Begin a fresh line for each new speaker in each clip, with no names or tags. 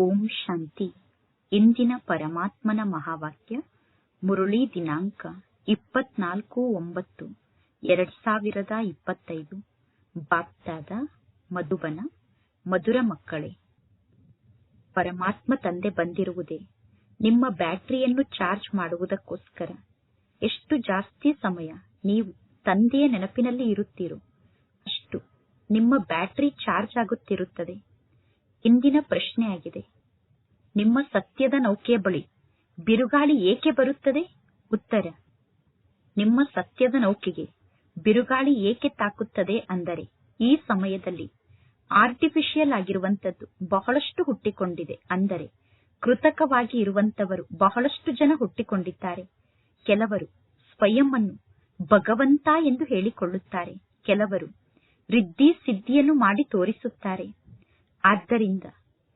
ಓಂ ಶಾಂತಿ. ಇಂದಿನ ಪರಮಾತ್ಮನ ಮಹಾವಾಕ್ಯ, ಮುರುಳಿ ದಿನಾಂಕ ಇಪ್ಪತ್ನಾಲ್ಕು ಒಂಬತ್ತು, ಎರಡ್ ಸಾವಿರದ ಇಪ್ಪತ್ತೈದು. ಬಾಪ್ತಾದ ಮಧುಬನ, ಮಧುರ ಮಕ್ಕಳೇ, ಪರಮಾತ್ಮ ತಂದೆ ಬಂದಿರುವುದೇ, ನಿಮ್ಮ ಬ್ಯಾಟರಿಯನ್ನು ಚಾರ್ಜ್ ಮಾಡುವುದಕ್ಕೋಸ್ಕರ. ಎಷ್ಟು ಜಾಸ್ತಿ ಸಮಯ ನೀವು ತಂದೆಯ ನೆನಪಿನಲ್ಲಿ ಇರುತ್ತೀರೋ ಅಷ್ಟು ನಿಮ್ಮ ಬ್ಯಾಟರಿ ಚಾರ್ಜ್ ಆಗುತ್ತಿರುತ್ತದೆ. ಇಂದಿನ ಪ್ರಶ್ನೆಯಾಗಿದೆ. ನಿಮ್ಮ ಸತ್ಯದ ನೌಕೆಯ ಬಳಿ ಬಿರುಗಾಳಿ ಏಕೆ ಬರುತ್ತದೆ? ಉತ್ತರ. ನಿಮ್ಮ ಸತ್ಯದ ನೌಕೆಗೆ ಬಿರುಗಾಳಿ ಏಕೆ ತಾಕುತ್ತದೆ ಅಂದರೆ ಈ ಸಮಯದಲ್ಲಿ ಆರ್ಟಿಫಿಷಿಯಲ್ ಆಗಿರುವಂತದ್ದು ಬಹಳಷ್ಟು ಹುಟ್ಟಿಕೊಂಡಿದೆ. ಅಂದರೆ ಕೃತಕವಾಗಿ ಇರುವಂತವರು ಬಹಳಷ್ಟು ಜನ ಹುಟ್ಟಿಕೊಂಡಿದ್ದಾರೆ. ಕೆಲವರು ಸ್ವಯಂ ಭಗವಂತ ಎಂದು ಹೇಳಿಕೊಳ್ಳುತ್ತಾರೆ. ಕೆಲವರು ರಿದ್ದಿ ಸಿದ್ಧಿಯನ್ನು ಮಾಡಿ ತೋರಿಸುತ್ತಾರೆ. ಆದ್ದರಿಂದ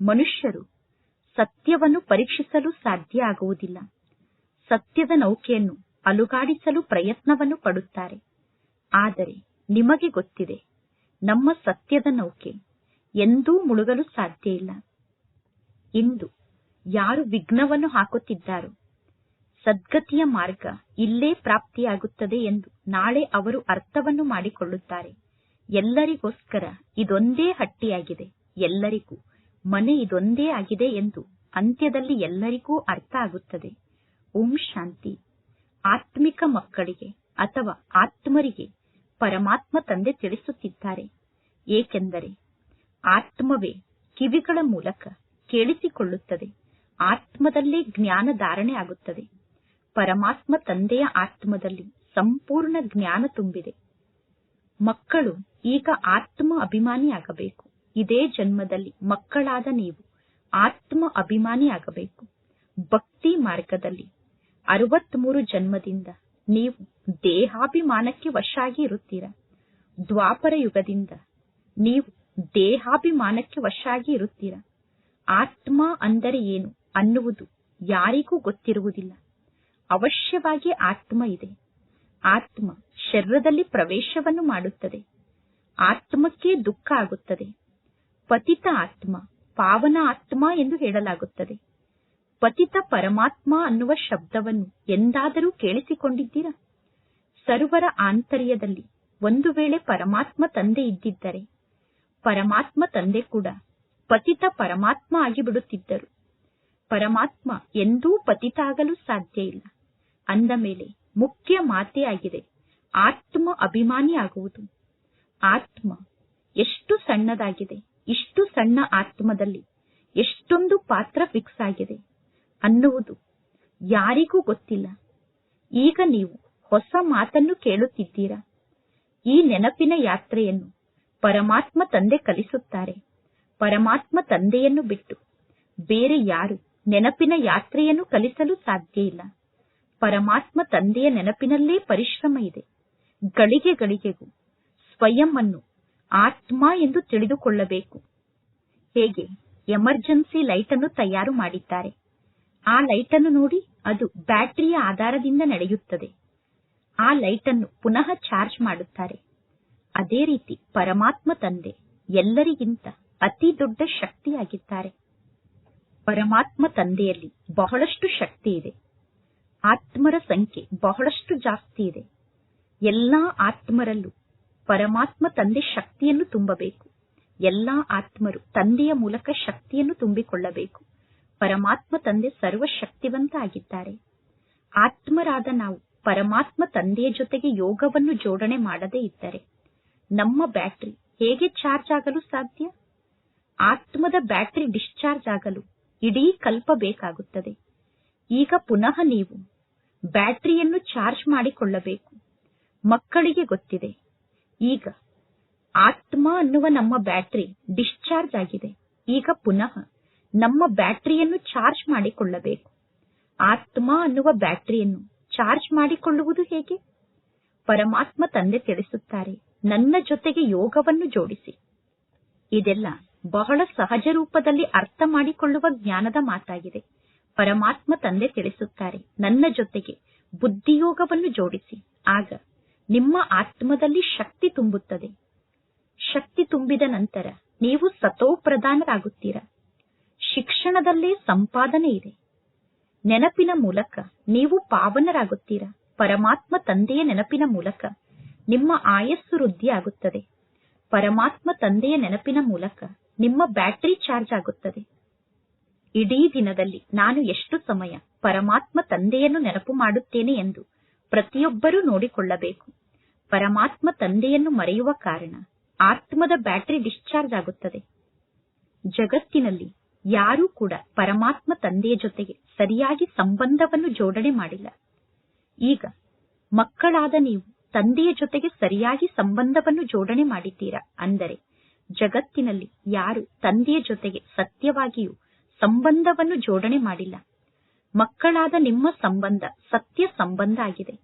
ಮನುಷ್ಯರು ಸತ್ಯವನ್ನು ಪರೀಕ್ಷಿಸಲು ಸಾಧ್ಯ ಆಗುವುದಿಲ್ಲ. ಸತ್ಯದ ನೌಕೆಯನ್ನು ಅಲುಗಾಡಿಸಲು ಪ್ರಯತ್ನವನ್ನು ಪಡುತ್ತಾರೆ. ಆದರೆ ನಿಮಗೆ ಗೊತ್ತಿದೆ, ನಮ್ಮ ಸತ್ಯದ ನೌಕೆ ಎಂದೂ ಮುಳುಗಲು ಸಾಧ್ಯ ಇಲ್ಲ. ಇಂದು ಯಾರು ವಿಘ್ನವನ್ನು ಹಾಕುತ್ತಿದ್ದಾರೋ, ಸದ್ಗತಿಯ ಮಾರ್ಗ ಇಲ್ಲೇ ಪ್ರಾಪ್ತಿಯಾಗುತ್ತದೆ ಎಂದು ನಾಳೆ ಅವರು ಅರ್ಥವನ್ನು ಮಾಡಿಕೊಳ್ಳುತ್ತಾರೆ. ಎಲ್ಲರಿಗೋಸ್ಕರ ಇದೊಂದೇ ಹಟ್ಟಿಯಾಗಿದೆ. ಎಲ್ಲರಿಗೂ. ಮನೆ ಇದೊಂದೇ ಆಗಿದೆ ಎಂದು ಅಂತ್ಯದಲ್ಲಿ ಎಲ್ಲರಿಗೂ ಅರ್ಥ ಆಗುತ್ತದೆ. ಓಂ ಶಾಂತಿ. ಆತ್ಮಿಕ ಮಕ್ಕಳಿಗೆ ಅಥವಾ ಆತ್ಮರಿಗೆ ಪರಮಾತ್ಮ ತಂದೆ ತಿಳಿಸುತ್ತಿದ್ದಾರೆ. ಏಕೆಂದರೆ ಆತ್ಮವೇ ಕಿವಿಗಳ ಮೂಲಕ ಕೇಳಿಸಿಕೊಳ್ಳುತ್ತದೆ. ಆತ್ಮದಲ್ಲೇ ಜ್ಞಾನ ಧಾರಣೆ ಆಗುತ್ತದೆ. ಪರಮಾತ್ಮ ತಂದೆಯ ಆತ್ಮದಲ್ಲಿ ಸಂಪೂರ್ಣ ಜ್ಞಾನ ತುಂಬಿದೆ. ಮಕ್ಕಳು ಈಗ ಆತ್ಮ ಅಭಿಮಾನಿಯಾಗಬೇಕು. ಇದೇ ಜನ್ಮದಲ್ಲಿ ಮಕ್ಕಳಾದ ನೀವು ಆತ್ಮ ಅಭಿಮಾನಿಯಾಗಬೇಕು. ಭಕ್ತಿ ಮಾರ್ಗದಲ್ಲಿ ಅರವತ್ಮೂರು ಜನ್ಮದಿಂದ ನೀವು ದೇಹಾಭಿಮಾನಕ್ಕೆ ವಶಾಗಿ ಇರುತ್ತೀರ? ದ್ವಾಪರ ಯುಗದಿಂದ ನೀವು ದೇಹಾಭಿಮಾನಕ್ಕೆ ವಶಾಗಿ ಇರುತ್ತೀರ? ಆತ್ಮ ಅಂದರೆ ಏನು ಅನ್ನುವುದು ಯಾರಿಗೂ ಗೊತ್ತಿರುವುದಿಲ್ಲ. ಅವಶ್ಯವಾಗಿ ಆತ್ಮ ಇದೆ. ಆತ್ಮ ಶರೀರದಲ್ಲಿ ಪ್ರವೇಶವನ್ನು ಮಾಡುತ್ತದೆ. ಆತ್ಮಕ್ಕೆ ದುಃಖ ಆಗುತ್ತದೆ. ಪತಿತ ಆತ್ಮ, ಪಾವನ ಆತ್ಮ ಎಂದು ಹೇಳಲಾಗುತ್ತದೆ. ಪತಿತ ಪರಮಾತ್ಮ ಅನ್ನುವ ಶಬ್ದವನ್ನು ಎಂದಾದರೂ ಕೇಳಿಸಿಕೊಂಡಿದ್ದೀರಾ? ಸರ್ವರ ಆಂತರ್ಯದಲ್ಲಿ ಒಂದು ವೇಳೆ ಪರಮಾತ್ಮ ತಂದೆ ಇದ್ದಿದ್ದರೆ, ಪರಮಾತ್ಮ ತಂದೆ ಕೂಡ ಪತಿತ ಪರಮಾತ್ಮ ಆಗಿಬಿಡುತ್ತಿದ್ದರು. ಪರಮಾತ್ಮ ಎಂದೂ ಪತಿತ ಆಗಲು ಸಾಧ್ಯ ಇಲ್ಲ. ಅಂದ ಮೇಲೆ ಮುಖ್ಯ ಮಾತೆಯಾಗಿದೆ ಆಗಿದೆ, ಆತ್ಮ ಅಭಿಮಾನಿ ಆಗುವುದು ಆತ್ಮ ಎಷ್ಟು ಸಣ್ಣದಾಗಿದೆ ಇಷ್ಟು ಸಣ್ಣ ಆತ್ಮದಲ್ಲಿ ಎಷ್ಟೊಂದು ಪಾತ್ರ ಫಿಕ್ಸ್ ಆಗಿದೆ ಅನ್ನುವುದು ಯಾರಿಗೂ ಗೊತ್ತಿಲ್ಲ. ಈಗ ನೀವು ಹೊಸ ಮಾತನ್ನು ಕೇಳುತ್ತಿದ್ದೀರಾ? ಈ ನೆನಪಿನ ಯಾತ್ರೆಯನ್ನು ಪರಮಾತ್ಮ ತಂದೆ ಕಲಿಸುತ್ತಾರೆ. ಪರಮಾತ್ಮ ತಂದೆಯನ್ನು ಬಿಟ್ಟು ಬೇರೆ ಯಾರು ನೆನಪಿನ ಯಾತ್ರೆಯನ್ನು ಕಲಿಸಲು ಸಾಧ್ಯ ಇಲ್ಲ. ಪರಮಾತ್ಮ ತಂದೆಯ ನೆನಪಿನಲ್ಲೇ ಪರಿಶ್ರಮ ಇದೆ. ಗಳಿಗೆ ಗಳಿಗೆಗೂ ಸ್ವಯಂ ಅನ್ನು ಆತ್ಮ ಎಂದು ತಿಳಿದುಕೊಳ್ಳಬೇಕು. ಹೇಗೆ? ಎಮರ್ಜೆನ್ಸಿ ಲೈಟ್ ಅನ್ನು ತಯಾರು ಮಾಡಿದ್ದಾರೆ. ಆ ಲೈಟ್ ಅನ್ನು ನೋಡಿ ಅದು ಬ್ಯಾಟರಿಯ ಆಧಾರದಿಂದ ನಡೆಯುತ್ತದೆ. ಆ ಲೈಟ್ ಅನ್ನು ಪುನಃ ಚಾರ್ಜ್ ಮಾಡುತ್ತಾರೆ. ಅದೇ ರೀತಿ ಪರಮಾತ್ಮ ತಂದೆ ಎಲ್ಲರಿಗಿಂತ ಅತಿ ದೊಡ್ಡ ಶಕ್ತಿಯಾಗಿದ್ದಾರೆ. ಪರಮಾತ್ಮ ತಂದೆಯಲ್ಲಿ ಬಹಳಷ್ಟು ಶಕ್ತಿ ಇದೆ. ಆತ್ಮರ ಸಂಖ್ಯೆ ಬಹಳಷ್ಟು ಜಾಸ್ತಿ ಇದೆ. ಎಲ್ಲಾ ಆತ್ಮರಲ್ಲೂ ಪರಮಾತ್ಮ ತಂದೆ ಶಕ್ತಿಯನ್ನು ತುಂಬಬೇಕು. ಎಲ್ಲಾ ಆತ್ಮರು ತಂದೆಯ ಮೂಲಕ ಶಕ್ತಿಯನ್ನು ತುಂಬಿಕೊಳ್ಳಬೇಕು. ಪರಮಾತ್ಮ ತಂದೆ ಸರ್ವಶಕ್ತಿವಂತ ಆಗಿದ್ದಾರೆ ಆತ್ಮರಾದ ನಾವು ಪರಮಾತ್ಮ ತಂದೆಯ ಜೊತೆಗೆ ಯೋಗವನ್ನು ಜೋಡಣೆ ಮಾಡದೇ ಇದ್ದರೆ ನಮ್ಮ ಬ್ಯಾಟರಿ ಹೇಗೆ ಚಾರ್ಜ್ ಆಗಲು ಸಾಧ್ಯ? ಆತ್ಮದ ಬ್ಯಾಟರಿ ಡಿಸ್ಚಾರ್ಜ್ ಆಗಲು ಇಡೀ ಕಲ್ಪ ಬೇಕಾಗುತ್ತದೆ. ಈಗ ಪುನಃ ನೀವು ಬ್ಯಾಟರಿಯನ್ನು ಚಾರ್ಜ್ ಮಾಡಿಕೊಳ್ಳಬೇಕು. ಮಕ್ಕಳಿಗೆ ಗೊತ್ತಿದೆ ಈಗ ಆತ್ಮ ಅನ್ನುವ ನಮ್ಮ ಬ್ಯಾಟರಿ ಡಿಸ್ಚಾರ್ಜ್ ಆಗಿದೆ. ಈಗ ಪುನಃ ನಮ್ಮ ಬ್ಯಾಟರಿಯನ್ನು ಚಾರ್ಜ್ ಮಾಡಿಕೊಳ್ಳಬೇಕು. ಆತ್ಮ ಅನ್ನುವ ಬ್ಯಾಟರಿಯನ್ನು ಚಾರ್ಜ್ ಮಾಡಿಕೊಳ್ಳುವುದು ಹೇಗೆ? ಪರಮಾತ್ಮ ತಂದೆ ತಿಳಿಸುತ್ತಾರೆ, ನನ್ನ ಜೊತೆಗೆ ಯೋಗವನ್ನು ಜೋಡಿಸಿ. ಇದೆಲ್ಲ ಬಹಳ ಸಹಜ ರೂಪದಲ್ಲಿ ಅರ್ಥ ಮಾಡಿಕೊಳ್ಳುವ ಜ್ಞಾನದ ಮಾತಾಗಿದೆ. ಪರಮಾತ್ಮ ತಂದೆ ತಿಳಿಸುತ್ತಾರೆ, ನನ್ನ ಜೊತೆಗೆ ಬುದ್ಧಿಯೋಗವನ್ನು ಜೋಡಿಸಿ. ಆಗ ನಿಮ್ಮ ಆತ್ಮದಲ್ಲಿ ಶಕ್ತಿ ತುಂಬುತ್ತದೆ. ಶಕ್ತಿ ತುಂಬಿದ ನಂತರ ನೀವು ಸತೋಪ್ರಧಾನರಾಗುತ್ತೀರ. ಶಿಕ್ಷಣದಲ್ಲೇ ಸಂಪಾದನೆ ಇದೆ. ನೆನಪಿನ ಮೂಲಕ ನೀವು ಪಾವನರಾಗುತ್ತೀರಾ. ಪರಮಾತ್ಮ ತಂದೆಯ ನೆನಪಿನ ಮೂಲಕ ನಿಮ್ಮ ಆಯಸ್ಸು ವೃದ್ಧಿಯಾಗುತ್ತದೆ. ಪರಮಾತ್ಮ ತಂದೆಯ ನೆನಪಿನ ಮೂಲಕ ನಿಮ್ಮ ಬ್ಯಾಟರಿ ಚಾರ್ಜ್ ಆಗುತ್ತದೆ. ಇಡೀ ದಿನದಲ್ಲಿ ನಾನು ಎಷ್ಟು ಸಮಯ ಪರಮಾತ್ಮ ತಂದೆಯನ್ನು ನೆನಪು ಮಾಡುತ್ತೇನೆ ಎಂದು ಪ್ರತಿಯೊಬ್ಬರೂ ನೋಡಿಕೊಳ್ಳಬೇಕು. ಪರಮಾತ್ಮ ತಂದೆಯನ್ನು ಮರೆಯುವ ಕಾರಣ ಆತ್ಮದ ಬ್ಯಾಟರಿ ಡಿಸ್ಚಾರ್ಜ್ ಆಗುತ್ತದೆ. ಜಗತ್ತಿನಲ್ಲಿ ಯಾರೂ ಕೂಡ ಪರಮಾತ್ಮ ತಂದೆಯ ಜೊತೆಗೆ ಸರಿಯಾಗಿ ಸಂಬಂಧವನ್ನು ಜೋಡಣೆ ಮಾಡಿಲ್ಲ. ಈಗ ಮಕ್ಕಳಾದ ನೀವು ತಂದೆಯ ಜೊತೆಗೆ ಸರಿಯಾಗಿ ಸಂಬಂಧವನ್ನು ಜೋಡಣೆ ಮಾಡಿದ್ದೀರಾ? ಅಂದರೆ ಜಗತ್ತಿನಲ್ಲಿ ಯಾರು ತಂದೆಯ ಜೊತೆಗೆ ಸತ್ಯವಾಗಿಯೂ ಸಂಬಂಧವನ್ನು ಜೋಡಣೆ ಮಾಡಿಲ್ಲ. ಮಕ್ಕಳಾದ ನಿಮ್ಮ ಸಂಬಂಧ ಸತ್ಯ ಸಂಬಂಧ ಆಗಿದೆ.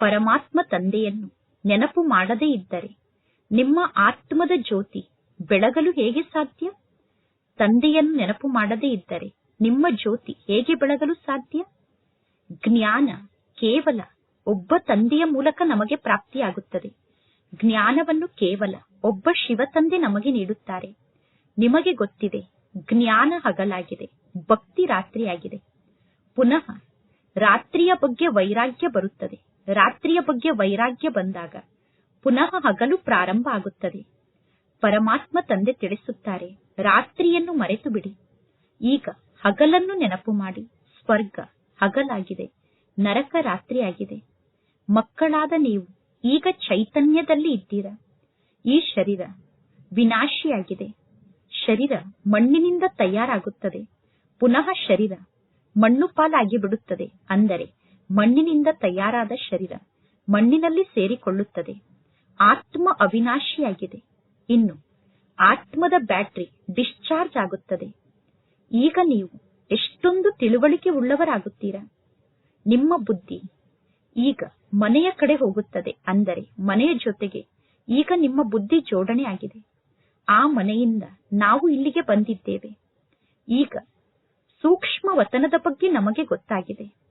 ಪರಮಾತ್ಮ ತಂದೆಯನ್ನು ನೆನಪು ಮಾಡದೇ ಇದ್ದರೆ ನಿಮ್ಮ ಆತ್ಮದ ಜ್ಯೋತಿ ಬೆಳಗಲು ಹೇಗೆ ಸಾಧ್ಯ? ತಂದೆಯನ್ನು ನೆನಪು ಮಾಡದೇ ಇದ್ದರೆ ನಿಮ್ಮ ಜ್ಯೋತಿ ಹೇಗೆ ಬೆಳಗಲು ಸಾಧ್ಯ? ಜ್ಞಾನ ಕೇವಲ ಒಬ್ಬ ತಂದೆಯ ಮೂಲಕ ನಮಗೆ ಪ್ರಾಪ್ತಿಯಾಗುತ್ತದೆ. ಜ್ಞಾನವನ್ನು ಕೇವಲ ಒಬ್ಬ ಶಿವ ತಂದೆ ನಮಗೆ ನೀಡುತ್ತಾರೆ. ನಿಮಗೆ ಗೊತ್ತಿದೆ, ಜ್ಞಾನ ಹಗಲಾಗಿದೆ, ಭಕ್ತಿ ರಾತ್ರಿಯಾಗಿದೆ. ಪುನಃ ರಾತ್ರಿಯ ಬಗ್ಗೆ ವೈರಾಗ್ಯ ಬರುತ್ತದೆ. ರಾತ್ರಿಯ ಬಗ್ಗೆ ವೈರಾಗ್ಯ ಬಂದಾಗ ಪುನಃ ಹಗಲು ಪ್ರಾರಂಭ ಆಗುತ್ತದೆ. ಪರಮಾತ್ಮ ತಂದೆ ತಿಳಿಸುತ್ತಾರೆ, ರಾತ್ರಿಯನ್ನು ಮರೆತು ಬಿಡಿ ಈಗ ಹಗಲನ್ನು ನೆನಪು ಮಾಡಿ. ಸ್ವರ್ಗ ಹಗಲಾಗಿದೆ, ನರಕ ರಾತ್ರಿಯಾಗಿದೆ. ಮಕ್ಕಳಾದ ನೀವು ಈಗ ಚೈತನ್ಯದಲ್ಲಿ ಇದ್ದೀರಾ? ಈ ಶರೀರ ವಿನಾಶಿಯಾಗಿದೆ. ಶರೀರ ಮಣ್ಣಿನಿಂದ ತಯಾರಾಗುತ್ತದೆ. ಪುನಃ ಶರೀರ ಮಣ್ಣು ಪಾಲಾಗಿ ಬಿಡುತ್ತದೆ ಅಂದರೆ ಮಣ್ಣಿನಿಂದ ತಯಾರಾದ ಶರೀರ ಮಣ್ಣಿನಲ್ಲಿ ಸೇರಿಕೊಳ್ಳುತ್ತದೆ. ಆತ್ಮ ಅವಿನಾಶಿಯಾಗಿದೆ. ಇನ್ನು ಆತ್ಮದ ಬ್ಯಾಟರಿ ಡಿಸ್ಚಾರ್ಜ್ ಆಗುತ್ತದೆ. ಈಗ ನೀವು ಎಷ್ಟೊಂದು ತಿಳುವಳಿಕೆ ಉಳ್ಳವರಾಗುತ್ತೀರಾ? ನಿಮ್ಮ ಬುದ್ಧಿ ಈಗ ಮನೆಯ ಕಡೆ ಹೋಗುತ್ತದೆ ಅಂದರೆ ಮನೆಯ ಜೊತೆಗೆ ಈಗ ನಿಮ್ಮ ಬುದ್ಧಿ ಜೋಡಣೆ ಆಗಿದೆ. ಆ ಮನೆಯಿಂದ ನಾವು ಇಲ್ಲಿಗೆ ಬಂದಿದ್ದೇವೆ. ಈಗ ಸೂಕ್ಷ್ಮ ವತನದ ಬಗ್ಗೆ ನಮಗೆ ಗೊತ್ತಾಗಿದೆ.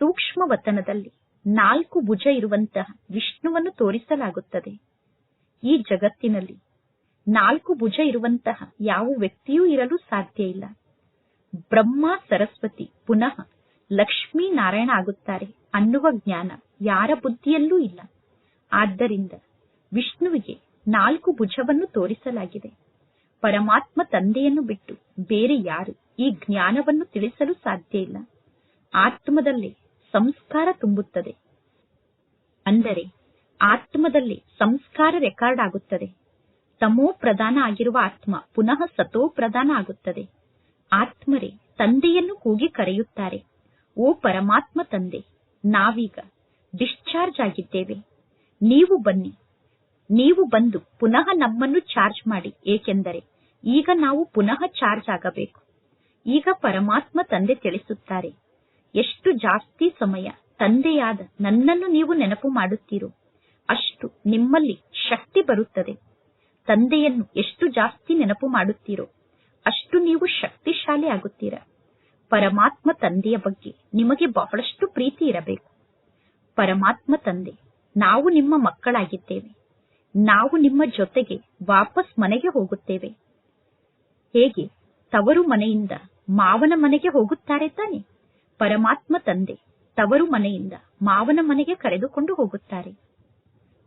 ಸೂಕ್ಷ್ಮ ವತನದಲ್ಲಿ ನಾಲ್ಕು ಭುಜ ಇರುವಂತಹ ವಿಷ್ಣುವನ್ನು ತೋರಿಸಲಾಗುತ್ತದೆ. ಈ ಜಗತ್ತಿನಲ್ಲಿ ನಾಲ್ಕು ಭುಜ ಇರುವಂತಹ ಯಾವ ವ್ಯಕ್ತಿಯೂ ಇರಲು ಸಾಧ್ಯ ಇಲ್ಲ. ಬ್ರಹ್ಮ, ಸರಸ್ವತಿ ಪುನಃ ಲಕ್ಷ್ಮೀ ನಾರಾಯಣ ಆಗುತ್ತಾರೆ ಅನ್ನುವ ಜ್ಞಾನ ಯಾರ ಬುದ್ಧಿಯಲ್ಲೂ ಇಲ್ಲ. ಆದ್ದರಿಂದ ವಿಷ್ಣುವಿಗೆ ನಾಲ್ಕು ಭುಜವನ್ನು ತೋರಿಸಲಾಗಿದೆ. ಪರಮಾತ್ಮ ತಂದೆಯನ್ನು ಬಿಟ್ಟು ಬೇರೆ ಯಾರು ಈ ಜ್ಞಾನವನ್ನು ತಿಳಿಸಲು ಸಾಧ್ಯ ಇಲ್ಲ. ಆತ್ಮದಲ್ಲೇ ಸಂಸ್ಕಾರ ತುಂಬುತ್ತದೆ. ಅಂದರೆ ಆತ್ಮದಲ್ಲಿ ಸಂಸ್ಕಾರ ರೆಕಾರ್ಡ್ ಆಗುತ್ತದೆ. ತಮೋ ಪ್ರಧಾನ ಆಗಿರುವ ಆತ್ಮ ಪುನಃ ಸತೋ ಪ್ರಧಾನ ಆಗುತ್ತದೆ. ಆತ್ಮರೇ ತಂದೆಯನ್ನು ಕೂಗಿ ಕರೆಯುತ್ತಾರೆ. ಓ ಪರಮಾತ್ಮ ತಂದೆ, ನಾವೀಗ ಡಿಸ್ಚಾರ್ಜ್ ಆಗಿದ್ದೇವೆ. ನೀವು ಬನ್ನಿ. ನೀವು ಬಂದು ಪುನಃ ನಮ್ಮನ್ನು ಚಾರ್ಜ್ ಮಾಡಿ. ಏಕೆಂದರೆ ಈಗ ನಾವು ಪುನಃ ಚಾರ್ಜ್ ಆಗಬೇಕು. ಈಗ ಪರಮಾತ್ಮ ತಂದೆ ತಿಳಿಸುತ್ತಾರೆ. ಎಷ್ಟು ಜಾಸ್ತಿ ಸಮಯ ತಂದೆಯಾದ ನನ್ನನ್ನು ನೀವು ನೆನಪು ಮಾಡುತ್ತೀರೋ ಅಷ್ಟು ನಿಮ್ಮಲ್ಲಿ ಶಕ್ತಿ ಬರುತ್ತದೆ. ತಂದೆಯನ್ನು ಎಷ್ಟು ಜಾಸ್ತಿ ನೆನಪು ಮಾಡುತ್ತೀರೋ ಅಷ್ಟು ನೀವು ಶಕ್ತಿಶಾಲಿ ಆಗುತ್ತೀರಾ. ಪರಮಾತ್ಮ ತಂದೆಯ ಬಗ್ಗೆ ನಿಮಗೆ ಬಹಳಷ್ಟು ಪ್ರೀತಿ ಇರಬೇಕು. ಪರಮಾತ್ಮ ತಂದೆ, ನಾವು ನಿಮ್ಮ ಮಕ್ಕಳಾಗಿದ್ದೇವೆ. ನಾವು ನಿಮ್ಮ ಜೊತೆಗೆ ವಾಪಸ್ ಮನೆಗೆ ಹೋಗುತ್ತೇವೆ. ಹೇಗೆ? ತವರು ಮನೆಯಿಂದ ಮಾವನ ಮನೆಗೆ ಹೋಗುತ್ತಾರೆ ತಾನೆ? ಪರಮಾತ್ಮ ತಂದೆ ತವರು ಮನೆಯಿಂದ ಮಾವನ ಮನೆಗೆ ಕರೆದುಕೊಂಡು ಹೋಗುತ್ತಾರೆ.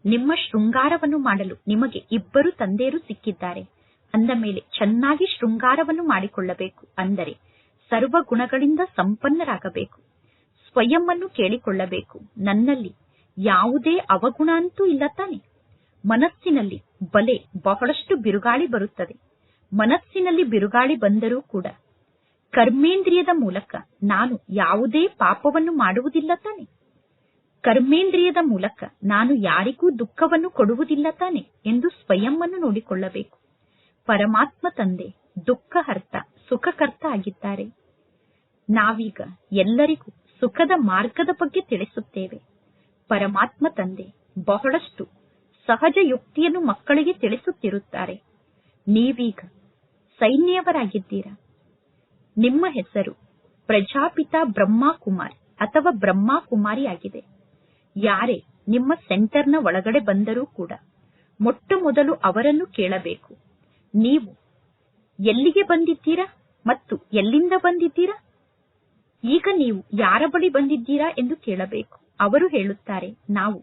ನಿಮ್ಮ ಶೃಂಗಾರವನ್ನು ಮಾಡಲು ನಿಮಗೆ ಇಬ್ಬರು ತಂದೆಯರು ಸಿಕ್ಕಿದ್ದಾರೆ. ಅಂದ ಮೇಲೆ ಚೆನ್ನಾಗಿ ಶೃಂಗಾರವನ್ನು ಮಾಡಿಕೊಳ್ಳಬೇಕು. ಅಂದರೆ ಸರ್ವ ಗುಣಗಳಿಂದ ಸಂಪನ್ನರಾಗಬೇಕು. ಸ್ವಯಂ ಅನ್ನು ಕೇಳಿಕೊಳ್ಳಬೇಕು. ನನ್ನಲ್ಲಿ ಯಾವುದೇ ಅವಗುಣ ಅಂತೂ ಇಲ್ಲ ತಾನೆ. ಮನಸ್ಸಿನಲ್ಲಿ ಬಲೆ ಬಹಳಷ್ಟು ಬಿರುಗಾಳಿ ಬರುತ್ತದೆ. ಮನಸ್ಸಿನಲ್ಲಿ ಬಿರುಗಾಳಿ ಬಂದರೂ ಕೂಡ ಕರ್ಮೇಂದ್ರಿಯದ ಮೂಲಕ ನಾನು ಯಾವುದೇ ಪಾಪವನ್ನು ಮಾಡುವುದಿಲ್ಲ ತಾನೆ. ಕರ್ಮೇಂದ್ರಿಯದ ಮೂಲಕ ನಾನು ಯಾರಿಗೂ ದುಃಖವನ್ನು ಕೊಡುವುದಿಲ್ಲ ತಾನೆ ಎಂದು ಸ್ವಯಂನ್ನು ನೋಡಿಕೊಳ್ಳಬೇಕು. ಪರಮಾತ್ಮ ತಂದೆ, ದುಃಖಹರ್ತ, ಸುಖಕರ್ತ ಆಗಿದ್ದಾರೆ. ನಾವೀಗ ಎಲ್ಲರಿಗೂ ಸುಖದ ಮಾರ್ಗದ ಬಗ್ಗೆ ತಿಳಿಸುತ್ತೇವೆ. ಪರಮಾತ್ಮ ತಂದೆ ಬಹಳಷ್ಟು ಸಹಜ ಯುಕ್ತಿಯನ್ನು ಮಕ್ಕಳಿಗೆ ತಿಳಿಸುತ್ತಿರುತ್ತಾರೆ. ನೀವೀಗ ಸೈನ್ಯವರಾಗಿದ್ದೀರಾ? ನಿಮ್ಮ ಹೆಸರು ಪ್ರಜಾಪಿತ ಬ್ರಹ್ಮ ಕುಮಾರ್ ಅಥವಾ ಬ್ರಹ್ಮ ಕುಮಾರಿ ಆಗಿದೆ ಯಾರೇ ನಿಮ್ಮ ಸೆಂಟರ್ನ ಒಳಗಡೆ ಬಂದರೂ ಕೂಡ ಮೊಟ್ಟ ಮೊದಲು ಅವರನ್ನು ಕೇಳಬೇಕು. ನೀವು ಎಲ್ಲಿಗೆ ಬಂದಿದ್ದೀರಾ ಮತ್ತು ಎಲ್ಲಿಂದ ಬಂದಿದ್ದೀರಾ? ಈಗ ನೀವು ಯಾರ ಬಳಿ ಬಂದಿದ್ದೀರಾ ಎಂದು ಕೇಳಬೇಕು. ಅವರು ಹೇಳುತ್ತಾರೆ, ನಾವು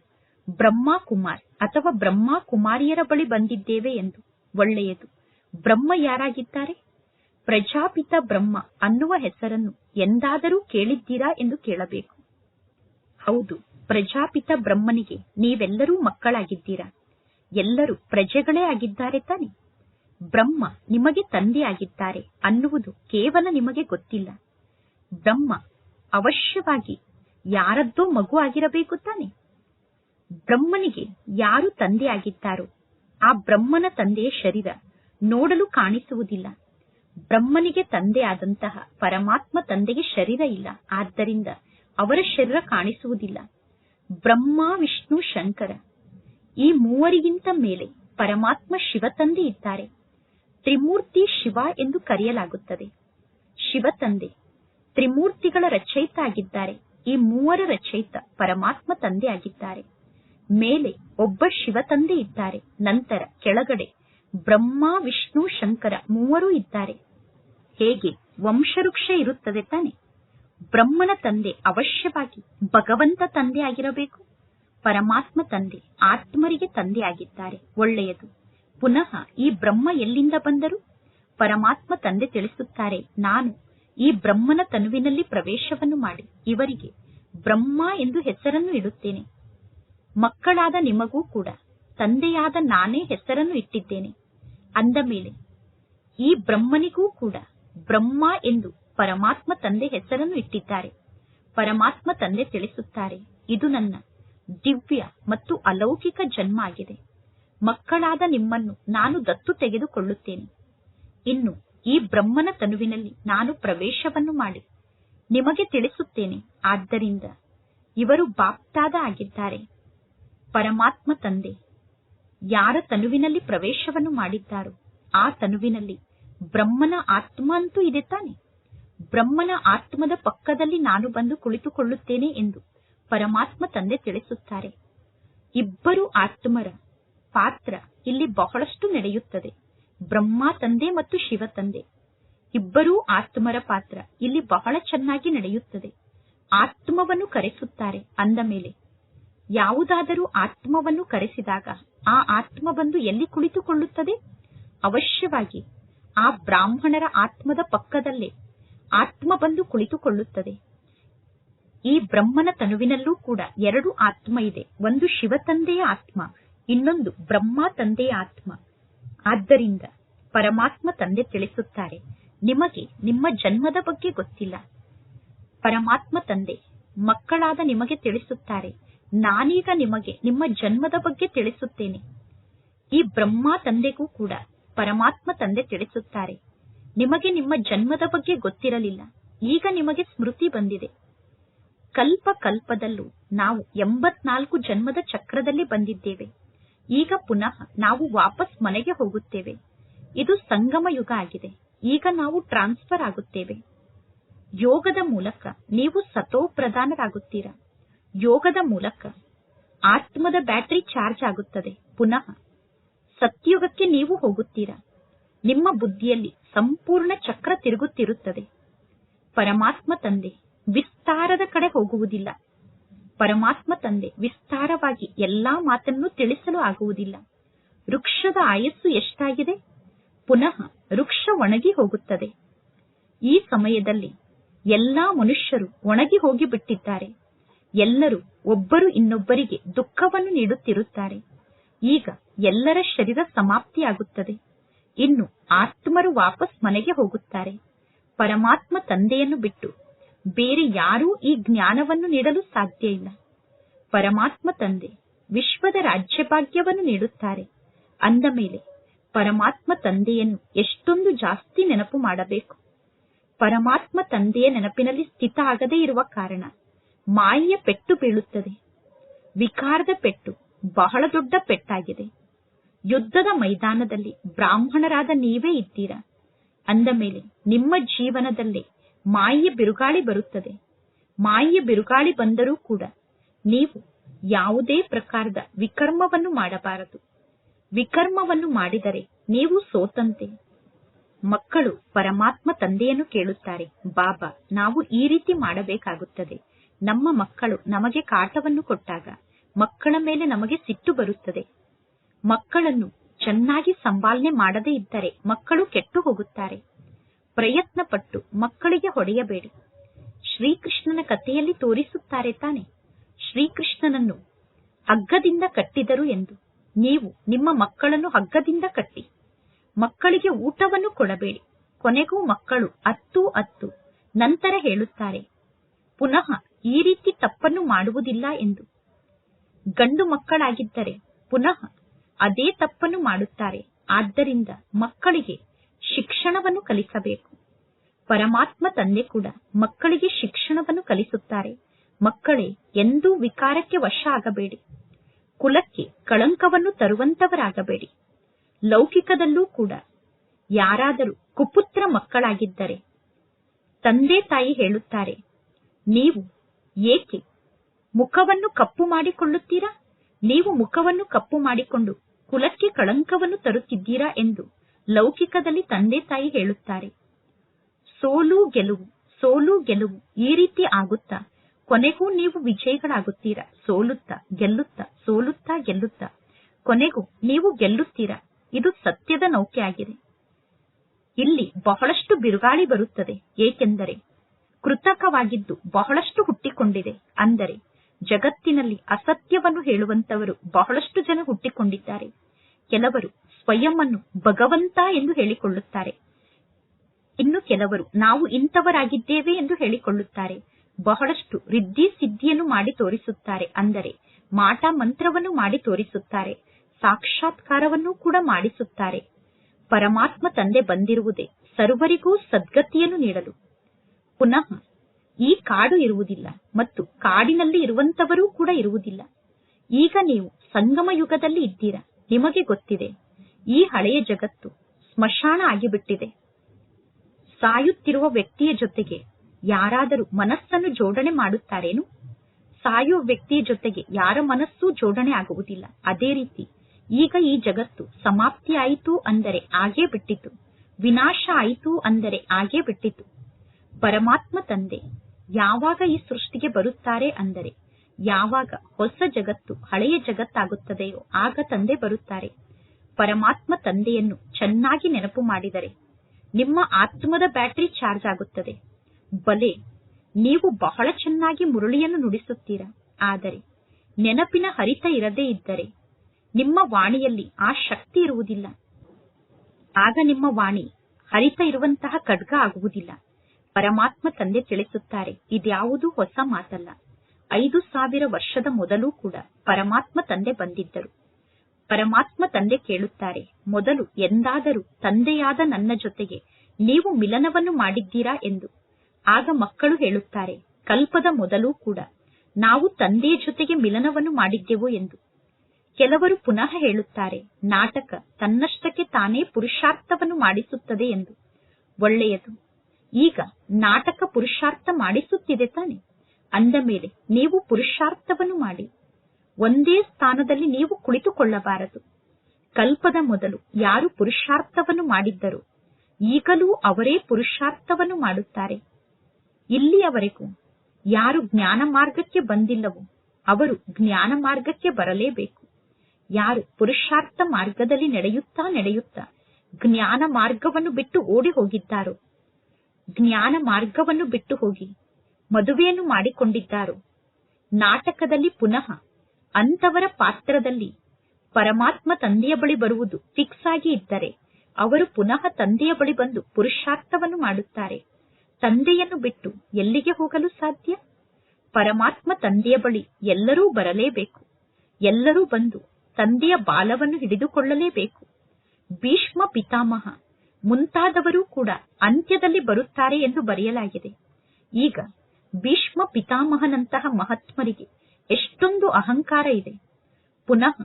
ಬ್ರಹ್ಮ ಕುಮಾರ್ ಅಥವಾ ಬ್ರಹ್ಮ ಕುಮಾರಿಯರ ಬಳಿ ಬಂದಿದ್ದೇವೆ ಎಂದು. ಒಳ್ಳೆಯದು. ಬ್ರಹ್ಮ ಯಾರಾಗಿದ್ದಾರೆ? ಪ್ರಜಾಪಿತ ಬ್ರಹ್ಮ ಅನ್ನುವ ಹೆಸರನ್ನು ಎಂದಾದರೂ ಕೇಳಿದ್ದೀರಾ ಎಂದು ಕೇಳಬೇಕು. ಹೌದು, ಪ್ರಜಾಪಿತ ಬ್ರಹ್ಮನಿಗೆ ನೀವೆಲ್ಲರೂ ಮಕ್ಕಳಾಗಿದ್ದೀರಾ? ಎಲ್ಲರೂ ಪ್ರಜೆಗಳೇ ಆಗಿದ್ದಾರೆ ತಾನೆ. ಬ್ರಹ್ಮ ನಿಮಗೆ ತಂದೆಯಾಗಿದ್ದಾರೆ ಅನ್ನುವುದು ಕೇವಲ ನಿಮಗೆ ಗೊತ್ತಿಲ್ಲ. ಬ್ರಹ್ಮ ಅವಶ್ಯವಾಗಿ ಯಾರದ್ದೋ ಮಗು ಆಗಿರಬೇಕು ತಾನೆ. ಬ್ರಹ್ಮನಿಗೆ ಯಾರು ತಂದೆಯಾಗಿದ್ದಾರೋ ಆ ಬ್ರಹ್ಮನ ತಂದೆಯ ಶರೀರ ನೋಡಲು ಕಾಣಿಸುವುದಿಲ್ಲ. ಬ್ರಹ್ಮನಿಗೆ ತಂದೆ ಆದಂತಹ ಪರಮಾತ್ಮ ತಂದೆಗೆ ಶರೀರ ಇಲ್ಲ. ಆದ್ದರಿಂದ ಅವರ ಶರೀರ ಕಾಣಿಸುವುದಿಲ್ಲ. ಬ್ರಹ್ಮ, ವಿಷ್ಣು, ಶಂಕರ ಈ ಮೂವರಿಗಿಂತ ಮೇಲೆ ಪರಮಾತ್ಮ ಶಿವ ತಂದೆ ಇದ್ದಾರೆ. ತ್ರಿಮೂರ್ತಿ ಶಿವ ಎಂದು ಕರೆಯಲಾಗುತ್ತದೆ. ಶಿವ ತಂದೆ ತ್ರಿಮೂರ್ತಿಗಳ ರಚಯಿತ ಆಗಿದ್ದಾರೆ. ಈ ಮೂವರ ರಚಯಿತ ಪರಮಾತ್ಮ ತಂದೆ ಆಗಿದ್ದಾರೆ. ಮೇಲೆ ಒಬ್ಬ ಶಿವ ತಂದೆ ಇದ್ದಾರೆ. ನಂತರ ಕೆಳಗಡೆ ಬ್ರಹ್ಮ, ವಿಷ್ಣು, ಶಂಕರ ಮೂವರು ಇದ್ದಾರೆ. ಹೇಗೆ ವಂಶವೃಕ್ಷ ಇರುತ್ತದೆ ತಾನೆ? ಬ್ರಹ್ಮನ ತಂದೆ ಅವಶ್ಯವಾಗಿ ಭಗವಂತ ತಂದೆ ಆಗಿರಬೇಕು. ಪರಮಾತ್ಮ ತಂದೆ ಆತ್ಮರಿಗೆ ತಂದೆ ಆಗಿದ್ದಾರೆ. ಒಳ್ಳೆಯದು. ಪುನಃ ಈ ಬ್ರಹ್ಮ ಎಲ್ಲಿಂದ ಬಂದರು? ಪರಮಾತ್ಮ ತಂದೆ ತಿಳಿಸುತ್ತಾರೆ, ನಾನು ಈ ಬ್ರಹ್ಮನ ತನುವಿನಲ್ಲಿ ಪ್ರವೇಶವನ್ನು ಮಾಡಿ ಇವರಿಗೆ ಬ್ರಹ್ಮ ಎಂದು ಹೆಸರನ್ನು ಇಡುತ್ತೇನೆ. ಮಕ್ಕಳಾದ ನಿಮಗೂ ಕೂಡ ತಂದೆಯಾದ ನಾನೇ ಹೆಸರನ್ನು ಇಟ್ಟಿದ್ದೇನೆ. ಅಂದ ಮೇಲೆ, ಈ ಬ್ರಹ್ಮನಿಗೂ ಕೂಡ ಬ್ರಹ್ಮ ಎಂದು ಪರಮಾತ್ಮ ತಂದೆ ಹೆಸರನ್ನು ಇಟ್ಟಿದ್ದಾರೆ. ಪರಮಾತ್ಮ ತಂದೆ ತಿಳಿಸುತ್ತಾರೆ, ಇದು ನನ್ನ ದಿವ್ಯ ಮತ್ತು ಅಲೌಕಿಕ ಜನ್ಮ ಆಗಿದೆ. ಮಕ್ಕಳಾದ ನಿಮ್ಮನ್ನು ನಾನು ದತ್ತು ತೆಗೆದುಕೊಳ್ಳುತ್ತೇನೆ. ಇನ್ನು ಈ ಬ್ರಹ್ಮನ ತನುವಿನಲ್ಲಿ ನಾನು ಪ್ರವೇಶವನ್ನು ಮಾಡಿ ನಿಮಗೆ ತಿಳಿಸುತ್ತೇನೆ. ಆದ್ದರಿಂದ ಇವರು ಬಾಪ್ತಾದ ಆಗಿದ್ದಾರೆ. ಪರಮಾತ್ಮ ತಂದೆ, ಯಾರ ತನುವಿನಲ್ಲಿ ಪ್ರವೇಶವನ್ನು ಮಾಡಿದ್ದಾರೋ ಆ ತನುವಿನಲ್ಲಿ ಬ್ರಹ್ಮನ ಆತ್ಮ ಅಂತೂ ಇದೆ ತಾನೆ. ಬ್ರಹ್ಮನ ಆತ್ಮದ ಪಕ್ಕದಲ್ಲಿ ನಾನು ಬಂದು ಕುಳಿತುಕೊಳ್ಳುತ್ತೇನೆ ಎಂದು ಪರಮಾತ್ಮ ತಂದೆ ತಿಳಿಸುತ್ತಾರೆ. ಇಬ್ಬರು ಆತ್ಮರ ಪಾತ್ರ ಇಲ್ಲಿ ಬಹಳಷ್ಟು ನಡೆಯುತ್ತದೆ. ಬ್ರಹ್ಮ ತಂದೆ ಮತ್ತು ಶಿವ ತಂದೆ. ಇಬ್ಬರೂ ಆತ್ಮರ ಪಾತ್ರ ಇಲ್ಲಿ ಬಹಳ ಚೆನ್ನಾಗಿ ನಡೆಯುತ್ತದೆ. ಆತ್ಮವನ್ನು ಕರೆಸುತ್ತಾರೆ ಅಂದ ಮೇಲೆ, ಯಾವುದಾದರೂ ಆತ್ಮವನ್ನು ಕರೆಸಿದಾಗ ಆ ಆತ್ಮ ಬಂದು ಎಲ್ಲಿ ಕುಳಿತುಕೊಳ್ಳುತ್ತದೆ? ಅವಶ್ಯವಾಗಿ ಆ ಬ್ರಾಹ್ಮಣರ ಆತ್ಮದ ಪಕ್ಕದಲ್ಲೇ ಆತ್ಮ ಬಂದು ಕುಳಿತುಕೊಳ್ಳುತ್ತದೆ. ಈ ಬ್ರಹ್ಮನ ತನುವಿನಲ್ಲೂ ಕೂಡ ಎರಡು ಆತ್ಮ ಇದೆ. ಒಂದು ಶಿವ ತಂದೆಯ ಆತ್ಮ, ಇನ್ನೊಂದು ಬ್ರಹ್ಮ ತಂದೆಯ ಆತ್ಮ. ಆದ್ದರಿಂದ ಪರಮಾತ್ಮ ತಂದೆ ತಿಳಿಸುತ್ತಾರೆ, ನಿಮಗೆ ನಿಮ್ಮ ಜನ್ಮದ ಬಗ್ಗೆ ಗೊತ್ತಿಲ್ಲ. ಪರಮಾತ್ಮ ತಂದೆ ಮಕ್ಕಳಾದ ನಿಮಗೆ ತಿಳಿಸುತ್ತಾರೆ, ನಾನೀಗ ನಿಮಗೆ ನಿಮ್ಮ ಜನ್ಮದ ಬಗ್ಗೆ ತಿಳಿಸುತ್ತೇನೆ. ಈ ಬ್ರಹ್ಮ ತಂದೆಗೂ ಕೂಡ ಪರಮಾತ್ಮ ತಂದೆ ತಿಳಿಸುತ್ತಾರೆ. ನಿಮಗೆ ನಿಮ್ಮ ಜನ್ಮದ ಬಗ್ಗೆ ಗೊತ್ತಿರಲಿಲ್ಲ. ಈಗ ನಿಮಗೆ ಸ್ಮೃತಿ ಬಂದಿದೆ. ಕಲ್ಪ ಕಲ್ಪದಲ್ಲೂ ನಾವು ಎಂಬತ್ನಾಲ್ಕು ಜನ್ಮದ ಚಕ್ರದಲ್ಲಿ ಬಂದಿದ್ದೇವೆ. ಈಗ ಪುನಃ ನಾವು ವಾಪಸ್ ಮನೆಗೆ ಹೋಗುತ್ತೇವೆ. ಇದು ಸಂಗಮ ಯುಗ ಆಗಿದೆ. ಈಗ ನಾವು ಟ್ರಾನ್ಸ್ಫರ್ ಆಗುತ್ತೇವೆ. ಯೋಗದ ಮೂಲಕ ನೀವು ಸತೋ ಪ್ರಧಾನರಾಗುತ್ತೀರಾ ಯೋಗದ ಮೂಲಕ ಆತ್ಮದ ಬ್ಯಾಟರಿ ಚಾರ್ಜ್ ಆಗುತ್ತದೆ. ಪುನಃ ಸತ್ಯುಗಕ್ಕೆ ನೀವು ಹೋಗುತ್ತೀರಾ? ನಿಮ್ಮ ಬುದ್ಧಿಯಲ್ಲಿ ಸಂಪೂರ್ಣ ಚಕ್ರ ತಿರುಗುತ್ತಿರುತ್ತದೆ. ಪರಮಾತ್ಮ ತಂದೆ ವಿಸ್ತಾರದ ಕಡೆ ಹೋಗುವುದಿಲ್ಲ. ಪರಮಾತ್ಮ ತಂದೆ ವಿಸ್ತಾರವಾಗಿ ಎಲ್ಲಾ ಮಾತನ್ನು ತಿಳಿಸಲು ಆಗುವುದಿಲ್ಲ. ವೃಕ್ಷದ ಆಯಸ್ಸು ಎಷ್ಟಾಗಿದೆ? ಪುನಃ ವೃಕ್ಷ ಒಣಗಿ ಹೋಗುತ್ತದೆ. ಈ ಸಮಯದಲ್ಲಿ ಎಲ್ಲಾ ಮನುಷ್ಯರು ಒಣಗಿ ಹೋಗಿಬಿಟ್ಟಿದ್ದಾರೆ. ಎಲ್ಲರೂ ಒಬ್ಬರು ಇನ್ನೊಬ್ಬರಿಗೆ ದುಃಖವನ್ನು ನೀಡುತ್ತಿರುತ್ತಾರೆ. ಈಗ ಎಲ್ಲರ ಶರೀರ ಸಮಾಪ್ತಿಯಾಗುತ್ತದೆ. ಇನ್ನು ಆತ್ಮರು ವಾಪಸ್ ಮನೆಗೆ ಹೋಗುತ್ತಾರೆ. ಪರಮಾತ್ಮ ತಂದೆಯನ್ನು ಬಿಟ್ಟು ಬೇರೆ ಯಾರೂ ಈ ಜ್ಞಾನವನ್ನು ನೀಡಲು ಸಾಧ್ಯ ಇಲ್ಲ. ಪರಮಾತ್ಮ ತಂದೆ ವಿಶ್ವದ ರಾಜ್ಯಭಾಗ್ಯವನ್ನು ನೀಡುತ್ತಾರೆ. ಅಂದ ಮೇಲೆ ಪರಮಾತ್ಮ ತಂದೆಯನ್ನು ಎಷ್ಟೊಂದು ಜಾಸ್ತಿ ನೆನಪು ಮಾಡಬೇಕು. ಪರಮಾತ್ಮ ತಂದೆಯ ನೆನಪಿನಲ್ಲಿ ಸ್ಥಿತ ಆಗದೇ ಇರುವ ಕಾರಣ ಮಾಯೆಯ ಪೆಟ್ಟು ಬೀಳುತ್ತದೆ. ವಿಕಾರದ ಪೆಟ್ಟು ಬಹಳ ದೊಡ್ಡ ಪೆಟ್ಟಾಗಿದೆ. ಯುದ್ಧದ ಮೈದಾನದಲ್ಲಿ ಬ್ರಾಹ್ಮಣರಾದ ನೀವೇ ಇದ್ದೀರಾ? ಅಂದ ಮೇಲೆ ನಿಮ್ಮ ಜೀವನದಲ್ಲೇ ಮಾಯಿಯ ಬಿರುಗಾಳಿ ಬರುತ್ತದೆ. ಮಾಯೆಯ ಬಿರುಗಾಳಿ ಬಂದರೂ ಕೂಡ ನೀವು ಯಾವುದೇ ಪ್ರಕಾರದ ವಿಕರ್ಮವನ್ನು ಮಾಡಬಾರದು. ವಿಕರ್ಮವನ್ನು ಮಾಡಿದರೆ ನೀವು ಸೋತಂತೆ. ಮಕ್ಕಳು ಪರಮಾತ್ಮ ತಂದೆಯನ್ನು ಕೇಳುತ್ತಾರೆ, ಬಾಬಾ, ನಾವು ಈ ರೀತಿ ಮಾಡಬೇಕಾಗುತ್ತದೆ. ನಮ್ಮ ಮಕ್ಕಳು ನಮಗೆ ಕಾಟವನ್ನು ಕೊಟ್ಟಾಗ ಮಕ್ಕಳ ಮೇಲೆ ನಮಗೆ ಸಿಟ್ಟು ಬರುತ್ತದೆ. ಮಕ್ಕಳನ್ನು ಚೆನ್ನಾಗಿ ಸಂಭಾಳನೆ ಮಾಡದೇ ಇದ್ದರೆ ಮಕ್ಕಳು ಕೆಟ್ಟು ಹೋಗುತ್ತಾರೆ. ಪ್ರಯತ್ನ ಪಟ್ಟು ಮಕ್ಕಳಿಗೆ ಹೊಡೆಯಬೇಡಿ. ಶ್ರೀಕೃಷ್ಣನ ಕಥೆಯಲ್ಲಿ ತೋರಿಸುತ್ತಾರೆ ತಾನೆ. ಶ್ರೀಕೃಷ್ಣನನ್ನು ಹಗ್ಗದಿಂದ ಕಟ್ಟಿದರು ಎಂದು. ನೀವು ನಿಮ್ಮ ಮಕ್ಕಳನ್ನು ಹಗ್ಗದಿಂದ ಕಟ್ಟಿ. ಮಕ್ಕಳಿಗೆ ಊಟವನ್ನು ಕೊಡಬೇಡಿ. ಕೊನೆಗೂ ಮಕ್ಕಳು ಅತ್ತು ಅತ್ತು ನಂತರ ಹೇಳುತ್ತಾರೆ. ಪುನಃ ಈ ರೀತಿ ತಪ್ಪನ್ನು ಮಾಡುವುದಿಲ್ಲ ಎಂದು. ಗಂಡು ಮಕ್ಕಳಾಗಿದ್ದರೆ ಪುನಃ ಅದೇ ತಪ್ಪನ್ನು ಮಾಡುತ್ತಾರೆ. ಆದ್ದರಿಂದ ಮಕ್ಕಳಿಗೆ ಶಿಕ್ಷಣವನ್ನು ಕಲಿಸಬೇಕು. ಪರಮಾತ್ಮ ತಂದೆ ಕೂಡ ಮಕ್ಕಳಿಗೆ ಶಿಕ್ಷಣವನ್ನು ಕಲಿಸುತ್ತಾರೆ. ಮಕ್ಕಳೇ ಎಂದೂ ವಿಕಾರಕ್ಕೆ ವಶ ಆಗಬೇಡಿ. ಕುಲಕ್ಕೆ ಕಳಂಕವನ್ನು ತರುವಂತವರಾಗಬೇಡಿ. ಲೌಕಿಕದಲ್ಲೂ ಕೂಡ ಯಾರಾದರೂ ಕುಪುತ್ರ ಮಕ್ಕಳಾಗಿದ್ದರೆ ತಂದೆ ತಾಯಿ ಹೇಳುತ್ತಾರೆ, ನೀವು ಏಕೆ ಮುಖವನ್ನು ಕಪ್ಪು ಮಾಡಿಕೊಳ್ಳುತ್ತೀರಾ? ನೀವು ಮುಖವನ್ನು ಕಪ್ಪು ಮಾಡಿಕೊಂಡು ಕುಲಕ್ಕೆ ಕಳಂಕವನ್ನು ತರುತ್ತಿದ್ದೀರಾ ಎಂದು ಲೌಕಿಕದಲ್ಲಿ ತಂದೆ ತಾಯಿ ಹೇಳುತ್ತಾರೆ. ಸೋಲು ಗೆಲುವು ಸೋಲು ಗೆಲುವು ಈ ರೀತಿ ಆಗುತ್ತಾ? ಕೊನೆಗೂ ನೀವು ವಿಜಯಿಗಳಾಗುತ್ತೀರಾ? ಸೋಲುತ್ತಾ, ಗೆಲ್ಲುತ್ತಾ ಸೋಲುತ್ತಾ, ಗೆಲ್ಲುತ್ತಾ? ಕೊನೆಗೂ ನೀವು ಗೆಲ್ಲುತ್ತೀರಾ? ಇದು ಸತ್ಯದ ನೌಕೆ ಆಗಿದೆ ಇಲ್ಲಿ ಬಹಳಷ್ಟು ಬಿರುಗಾಳಿ ಬರುತ್ತದೆ, ಏಕೆಂದರೆ ಕೃತಕವಾಗಿದ್ದು ಬಹಳಷ್ಟು ಹುಟ್ಟಿಕೊಂಡಿದೆ. ಅಂದರೆ ಜಗತ್ತಿನಲ್ಲಿ ಅಸತ್ಯವನ್ನು ಹೇಳುವಂತವರು ಬಹಳಷ್ಟು ಜನ ಹುಟ್ಟಿಕೊಂಡಿದ್ದಾರೆ. ಕೆಲವರು ಸ್ವಯಂ ಅನ್ನು ಭಗವಂತ ಎಂದು ಹೇಳಿಕೊಳ್ಳುತ್ತಾರೆ. ಇನ್ನು ಕೆಲವರು ನಾವು ಇಂಥವರಾಗಿದ್ದೇವೆ ಎಂದು ಹೇಳಿಕೊಳ್ಳುತ್ತಾರೆ. ಬಹಳಷ್ಟು ರಿದ್ದಿ ಸಿದ್ಧಿಯನ್ನು ಮಾಡಿ ತೋರಿಸುತ್ತಾರೆ. ಅಂದರೆ ಮಾಟ ಮಂತ್ರವನ್ನು ಮಾಡಿ ತೋರಿಸುತ್ತಾರೆ. ಸಾಕ್ಷಾತ್ಕಾರವನ್ನು ಕೂಡ ಮಾಡಿಸುತ್ತಾರೆ. ಪರಮಾತ್ಮ ತಂದೆ ಬಂದಿರುವುದೇ ಸರ್ವರಿಗೂ ಸದ್ಗತಿಯನ್ನು ನೀಡಲು. ಪುನಃ ಈ ಕಾಡು ಇರುವುದಿಲ್ಲ ಮತ್ತು ಕಾಡಿನಲ್ಲಿ ಇರುವಂತವರೂ ಕೂಡ ಇರುವುದಿಲ್ಲ. ಈಗ ನೀವು ಸಂಗಮ ಯುಗದಲ್ಲಿ ಇದ್ದೀರಾ, ನಿಮಗೆ ಗೊತ್ತಿದೆ, ಈ ಹಳೆಯ ಜಗತ್ತು ಸ್ಮಶಾನ ಆಗಿಬಿಟ್ಟಿದೆ. ಸಾಯುತ್ತಿರುವ ವ್ಯಕ್ತಿಯ ಜೊತೆಗೆ ಯಾರಾದರೂ ಮನಸ್ಸನ್ನು ಜೋಡಣೆ ಮಾಡುತ್ತಾರೇನು? ಸಾಯುವ ವ್ಯಕ್ತಿಯ ಜೊತೆಗೆ ಯಾರ ಮನಸ್ಸೂ ಜೋಡಣೆ ಆಗುವುದಿಲ್ಲ. ಅದೇ ರೀತಿ ಈಗ ಈ ಜಗತ್ತು ಸಮಾಪ್ತಿಯಾಯಿತು ಅಂದರೆ ಆಗೇ ಬಿಟ್ಟಿತು, ವಿನಾಶ ಆಯಿತು ಅಂದರೆ ಆಗೇ ಬಿಟ್ಟಿತು. ಪರಮಾತ್ಮ ತಂದೆ ಯಾವಾಗ ಈ ಸೃಷ್ಟಿಗೆ ಬರುತ್ತಾರೆ ಅಂದರೆ, ಯಾವಾಗ ಹೊಸ ಜಗತ್ತು ಹಳೆಯ ಜಗತ್ತಾಗುತ್ತದೆಯೋ ಆಗ ತಂದೆ ಬರುತ್ತಾರೆ. ಪರಮಾತ್ಮ ತಂದೆಯನ್ನು ಚೆನ್ನಾಗಿ ನೆನಪು ಮಾಡಿದರೆ ನಿಮ್ಮ ಆತ್ಮದ ಬ್ಯಾಟರಿ ಚಾರ್ಜ್ ಆಗುತ್ತದೆ. ಬಲೆ, ನೀವು ಬಹಳ ಚೆನ್ನಾಗಿ ಮುರಳಿಯನ್ನು ನುಡಿಸುತ್ತೀರಾ? ಆದರೆ ನೆನಪಿನ ಹರಿತ ಇರದೇ ಇದ್ದರೆ ನಿಮ್ಮ ವಾಣಿಯಲ್ಲಿ ಆ ಶಕ್ತಿ ಇರುವುದಿಲ್ಲ. ಆಗ ನಿಮ್ಮ ವಾಣಿ ಹರಿತ ಇರುವಂತಹ ಖಡ್ಗ ಆಗುವುದಿಲ್ಲ. ಪರಮಾತ್ಮ ತಂದೆ ತಿಳಿಸುತ್ತಾರೆ, ಇದ್ಯಾವುದು ಹೊಸ ಮಾತಲ್ಲ. ಐದು ಸಾವಿರ ವರ್ಷದ ಮೊದಲು ಕೂಡ ಪರಮಾತ್ಮ ತಂದೆ ಬಂದಿದ್ದರು. ಪರಮಾತ್ಮ ತಂದೆ ಕೇಳುತ್ತಾರೆ, ಮೊದಲು ಎಂದಾದರೂ ತಂದೆಯಾದ ನನ್ನ ಜೊತೆಗೆ ನೀವು ಮಿಲನವನ್ನು ಮಾಡಿದ್ದೀರಾ ಎಂದು. ಆಗ ಮಕ್ಕಳು ಹೇಳುತ್ತಾರೆ, ಕಲ್ಪದ ಮೊದಲು ಕೂಡ ನಾವು ತಂದೆಯ ಜೊತೆಗೆ ಮಿಲನವನ್ನು ಮಾಡಿದ್ದೆವು ಎಂದು. ಕೆಲವರು ಪುನಃ ಹೇಳುತ್ತಾರೆ, ನಾಟಕ ತನ್ನಷ್ಟಕ್ಕೆ ತಾನೇ ಪುರುಷಾರ್ಥವನ್ನು ಮಾಡಿಸುತ್ತದೆ ಎಂದು. ಒಳ್ಳೆಯದು ಈಗ ನಾಟಕ ಪುರುಷಾರ್ಥ ಮಾಡಿಸುತ್ತಿದೆ ತಾನೆ. ಅಂದ ಮೇಲೆ ನೀವು ಪುರುಷಾರ್ಥವನ್ನು ಮಾಡಿ. ಒಂದೇ ಸ್ಥಾನದಲ್ಲಿ ನೀವು ಕುಳಿತುಕೊಳ್ಳಬಾರದು. ಕಲ್ಪದ ಮೊದಲು ಯಾರು ಪುರುಷಾರ್ಥವನ್ನು ಮಾಡಿದ್ದರು, ಈಗಲೂ ಅವರೇ ಪುರುಷಾರ್ಥವನ್ನು ಮಾಡುತ್ತಾರೆ. ಇಲ್ಲಿಯವರೆಗೂ ಯಾರು ಜ್ಞಾನ ಮಾರ್ಗಕ್ಕೆ ಬಂದಿಲ್ಲವೋ, ಅವರು ಜ್ಞಾನ ಮಾರ್ಗಕ್ಕೆ ಬರಲೇಬೇಕು. ಯಾರು ಪುರುಷಾರ್ಥ ಮಾರ್ಗದಲ್ಲಿ ನಡೆಯುತ್ತಾ ನಡೆಯುತ್ತಾ ಜ್ಞಾನ ಮಾರ್ಗವನ್ನು ಬಿಟ್ಟು ಓಡಿ ಹೋಗಿದ್ದಾರೋ ಜ್ಞಾನ ಮಾರ್ಗವನ್ನು ಬಿಟ್ಟು ಹೋಗಿ ಮದುವೆಯನ್ನು ಮಾಡಿಕೊಂಡಿದ್ದಾರೋ? ನಾಟಕದಲ್ಲಿ ಪುನಃ ಅಂತವರ ಪಾತ್ರದಲ್ಲಿ ಪರಮಾತ್ಮ ತಂದೆಯ ಬಳಿ ಬರುವುದು ಫಿಕ್ಸ್ ಆಗಿ ಇದ್ದರೆ ಅವರು ಪುನಃ ತಂದೆಯ ಬಳಿ ಬಂದು ಪುರುಷಾರ್ಥವನ್ನು ಮಾಡುತ್ತಾರೆ. ತಂದೆಯನ್ನು ಬಿಟ್ಟು ಎಲ್ಲಿಗೆ ಹೋಗಲು ಸಾಧ್ಯ? ಪರಮಾತ್ಮ ತಂದೆಯ ಬಳಿ ಎಲ್ಲರೂ ಬರಲೇಬೇಕು. ಎಲ್ಲರೂ ಬಂದು ತಂದೆಯ ಬಾಲವನ್ನು ಹಿಡಿದುಕೊಳ್ಳಲೇಬೇಕು. ಭೀಷ್ಮ ಪಿತಾಮಹ ಮುಂತಾದವರು ಕೂಡ ಅಂತ್ಯದಲ್ಲಿ ಬರುತ್ತಾರೆ ಎಂದು ಬರೆಯಲಾಗಿದೆ. ಈಗ ಭೀಷ್ಮ ಪಿತಾಮಹನಂತಹ ಮಹಾತ್ಮರಿಗೆ ಎಷ್ಟೊಂದು ಅಹಂಕಾರ ಇದೆ. ಪುನಃ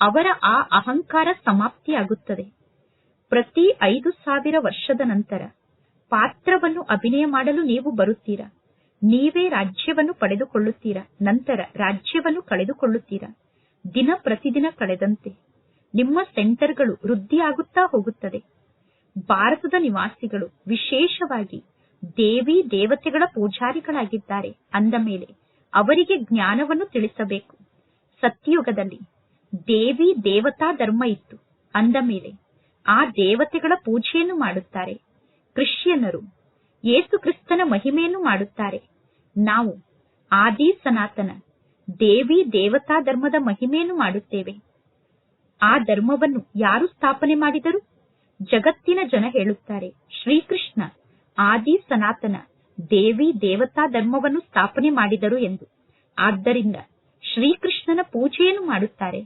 ಅವರ ಆ ಅಹಂಕಾರ ಸಮಾಪ್ತಿಯಾಗುತ್ತದೆ. ಪ್ರತಿ ಐದು ಸಾವಿರ ವರ್ಷದ ನಂತರ ಪಾತ್ರವನ್ನು ಅಭಿನಯ ಮಾಡಲು ನೀವು ಬರುತ್ತೀರಾ? ನೀವೇ ರಾಜ್ಯವನ್ನು ಪಡೆದುಕೊಳ್ಳುತ್ತೀರಾ? ನಂತರ ರಾಜ್ಯವನ್ನು ಕಳೆದುಕೊಳ್ಳುತ್ತೀರಾ? ದಿನ ಪ್ರತಿದಿನ ಕಳೆದಂತೆ ನಿಮ್ಮ ಸೆಂಟರ್ಗಳು ವೃದ್ಧಿಯಾಗುತ್ತಾ ಹೋಗುತ್ತದೆ. ಭಾರತದ ನಿವಾಸಿಗಳು ವಿಶೇಷವಾಗಿ ದೇವಿ ದೇವತೆಗಳ ಪೂಜಾರಿಗಳಾಗಿದ್ದಾರೆ. ಅಂದ ಮೇಲೆ ಅವರಿಗೆ ಜ್ಞಾನವನ್ನು ತಿಳಿಸಬೇಕು. ಸತ್ಯಯುಗದಲ್ಲಿ ದೇವಿ ದೇವತಾ ಧರ್ಮ ಇತ್ತು. ಅಂದ ಮೇಲೆ ಆ ದೇವತೆಗಳ ಪೂಜೆಯನ್ನು ಮಾಡುತ್ತಾರೆ. ಕ್ರಿಶ್ಚಿಯನ್ನರು ಯೇಸು ಕ್ರಿಸ್ತನ ಮಹಿಮೆಯನ್ನು ಮಾಡುತ್ತಾರೆ. ನಾವು ಆದಿ ಸನಾತನ ದೇವಿ ದೇವತಾ ಧರ್ಮದ ಮಹಿಮೆಯನ್ನು ಮಾಡುತ್ತೇವೆ. ಆ ಧರ್ಮವನ್ನು ಯಾರು ಸ್ಥಾಪನೆ ಮಾಡಿದರು? ಜಗತ್ತಿನ ಜನ ಹೇಳುತ್ತಾರೆ, ಶ್ರೀಕೃಷ್ಣ, ಆದಿ ಸನಾತನ, ದೇವಿ ದೇವತಾ ಧರ್ಮವನ್ನು ಸ್ಥಾಪನೆ ಮಾಡಿದರು ಎಂದು. ಆದ್ದರಿಂದ ಶ್ರೀಕೃಷ್ಣನ ಪೂಜೆಯನ್ನು ಮಾಡುತ್ತಾರೆ.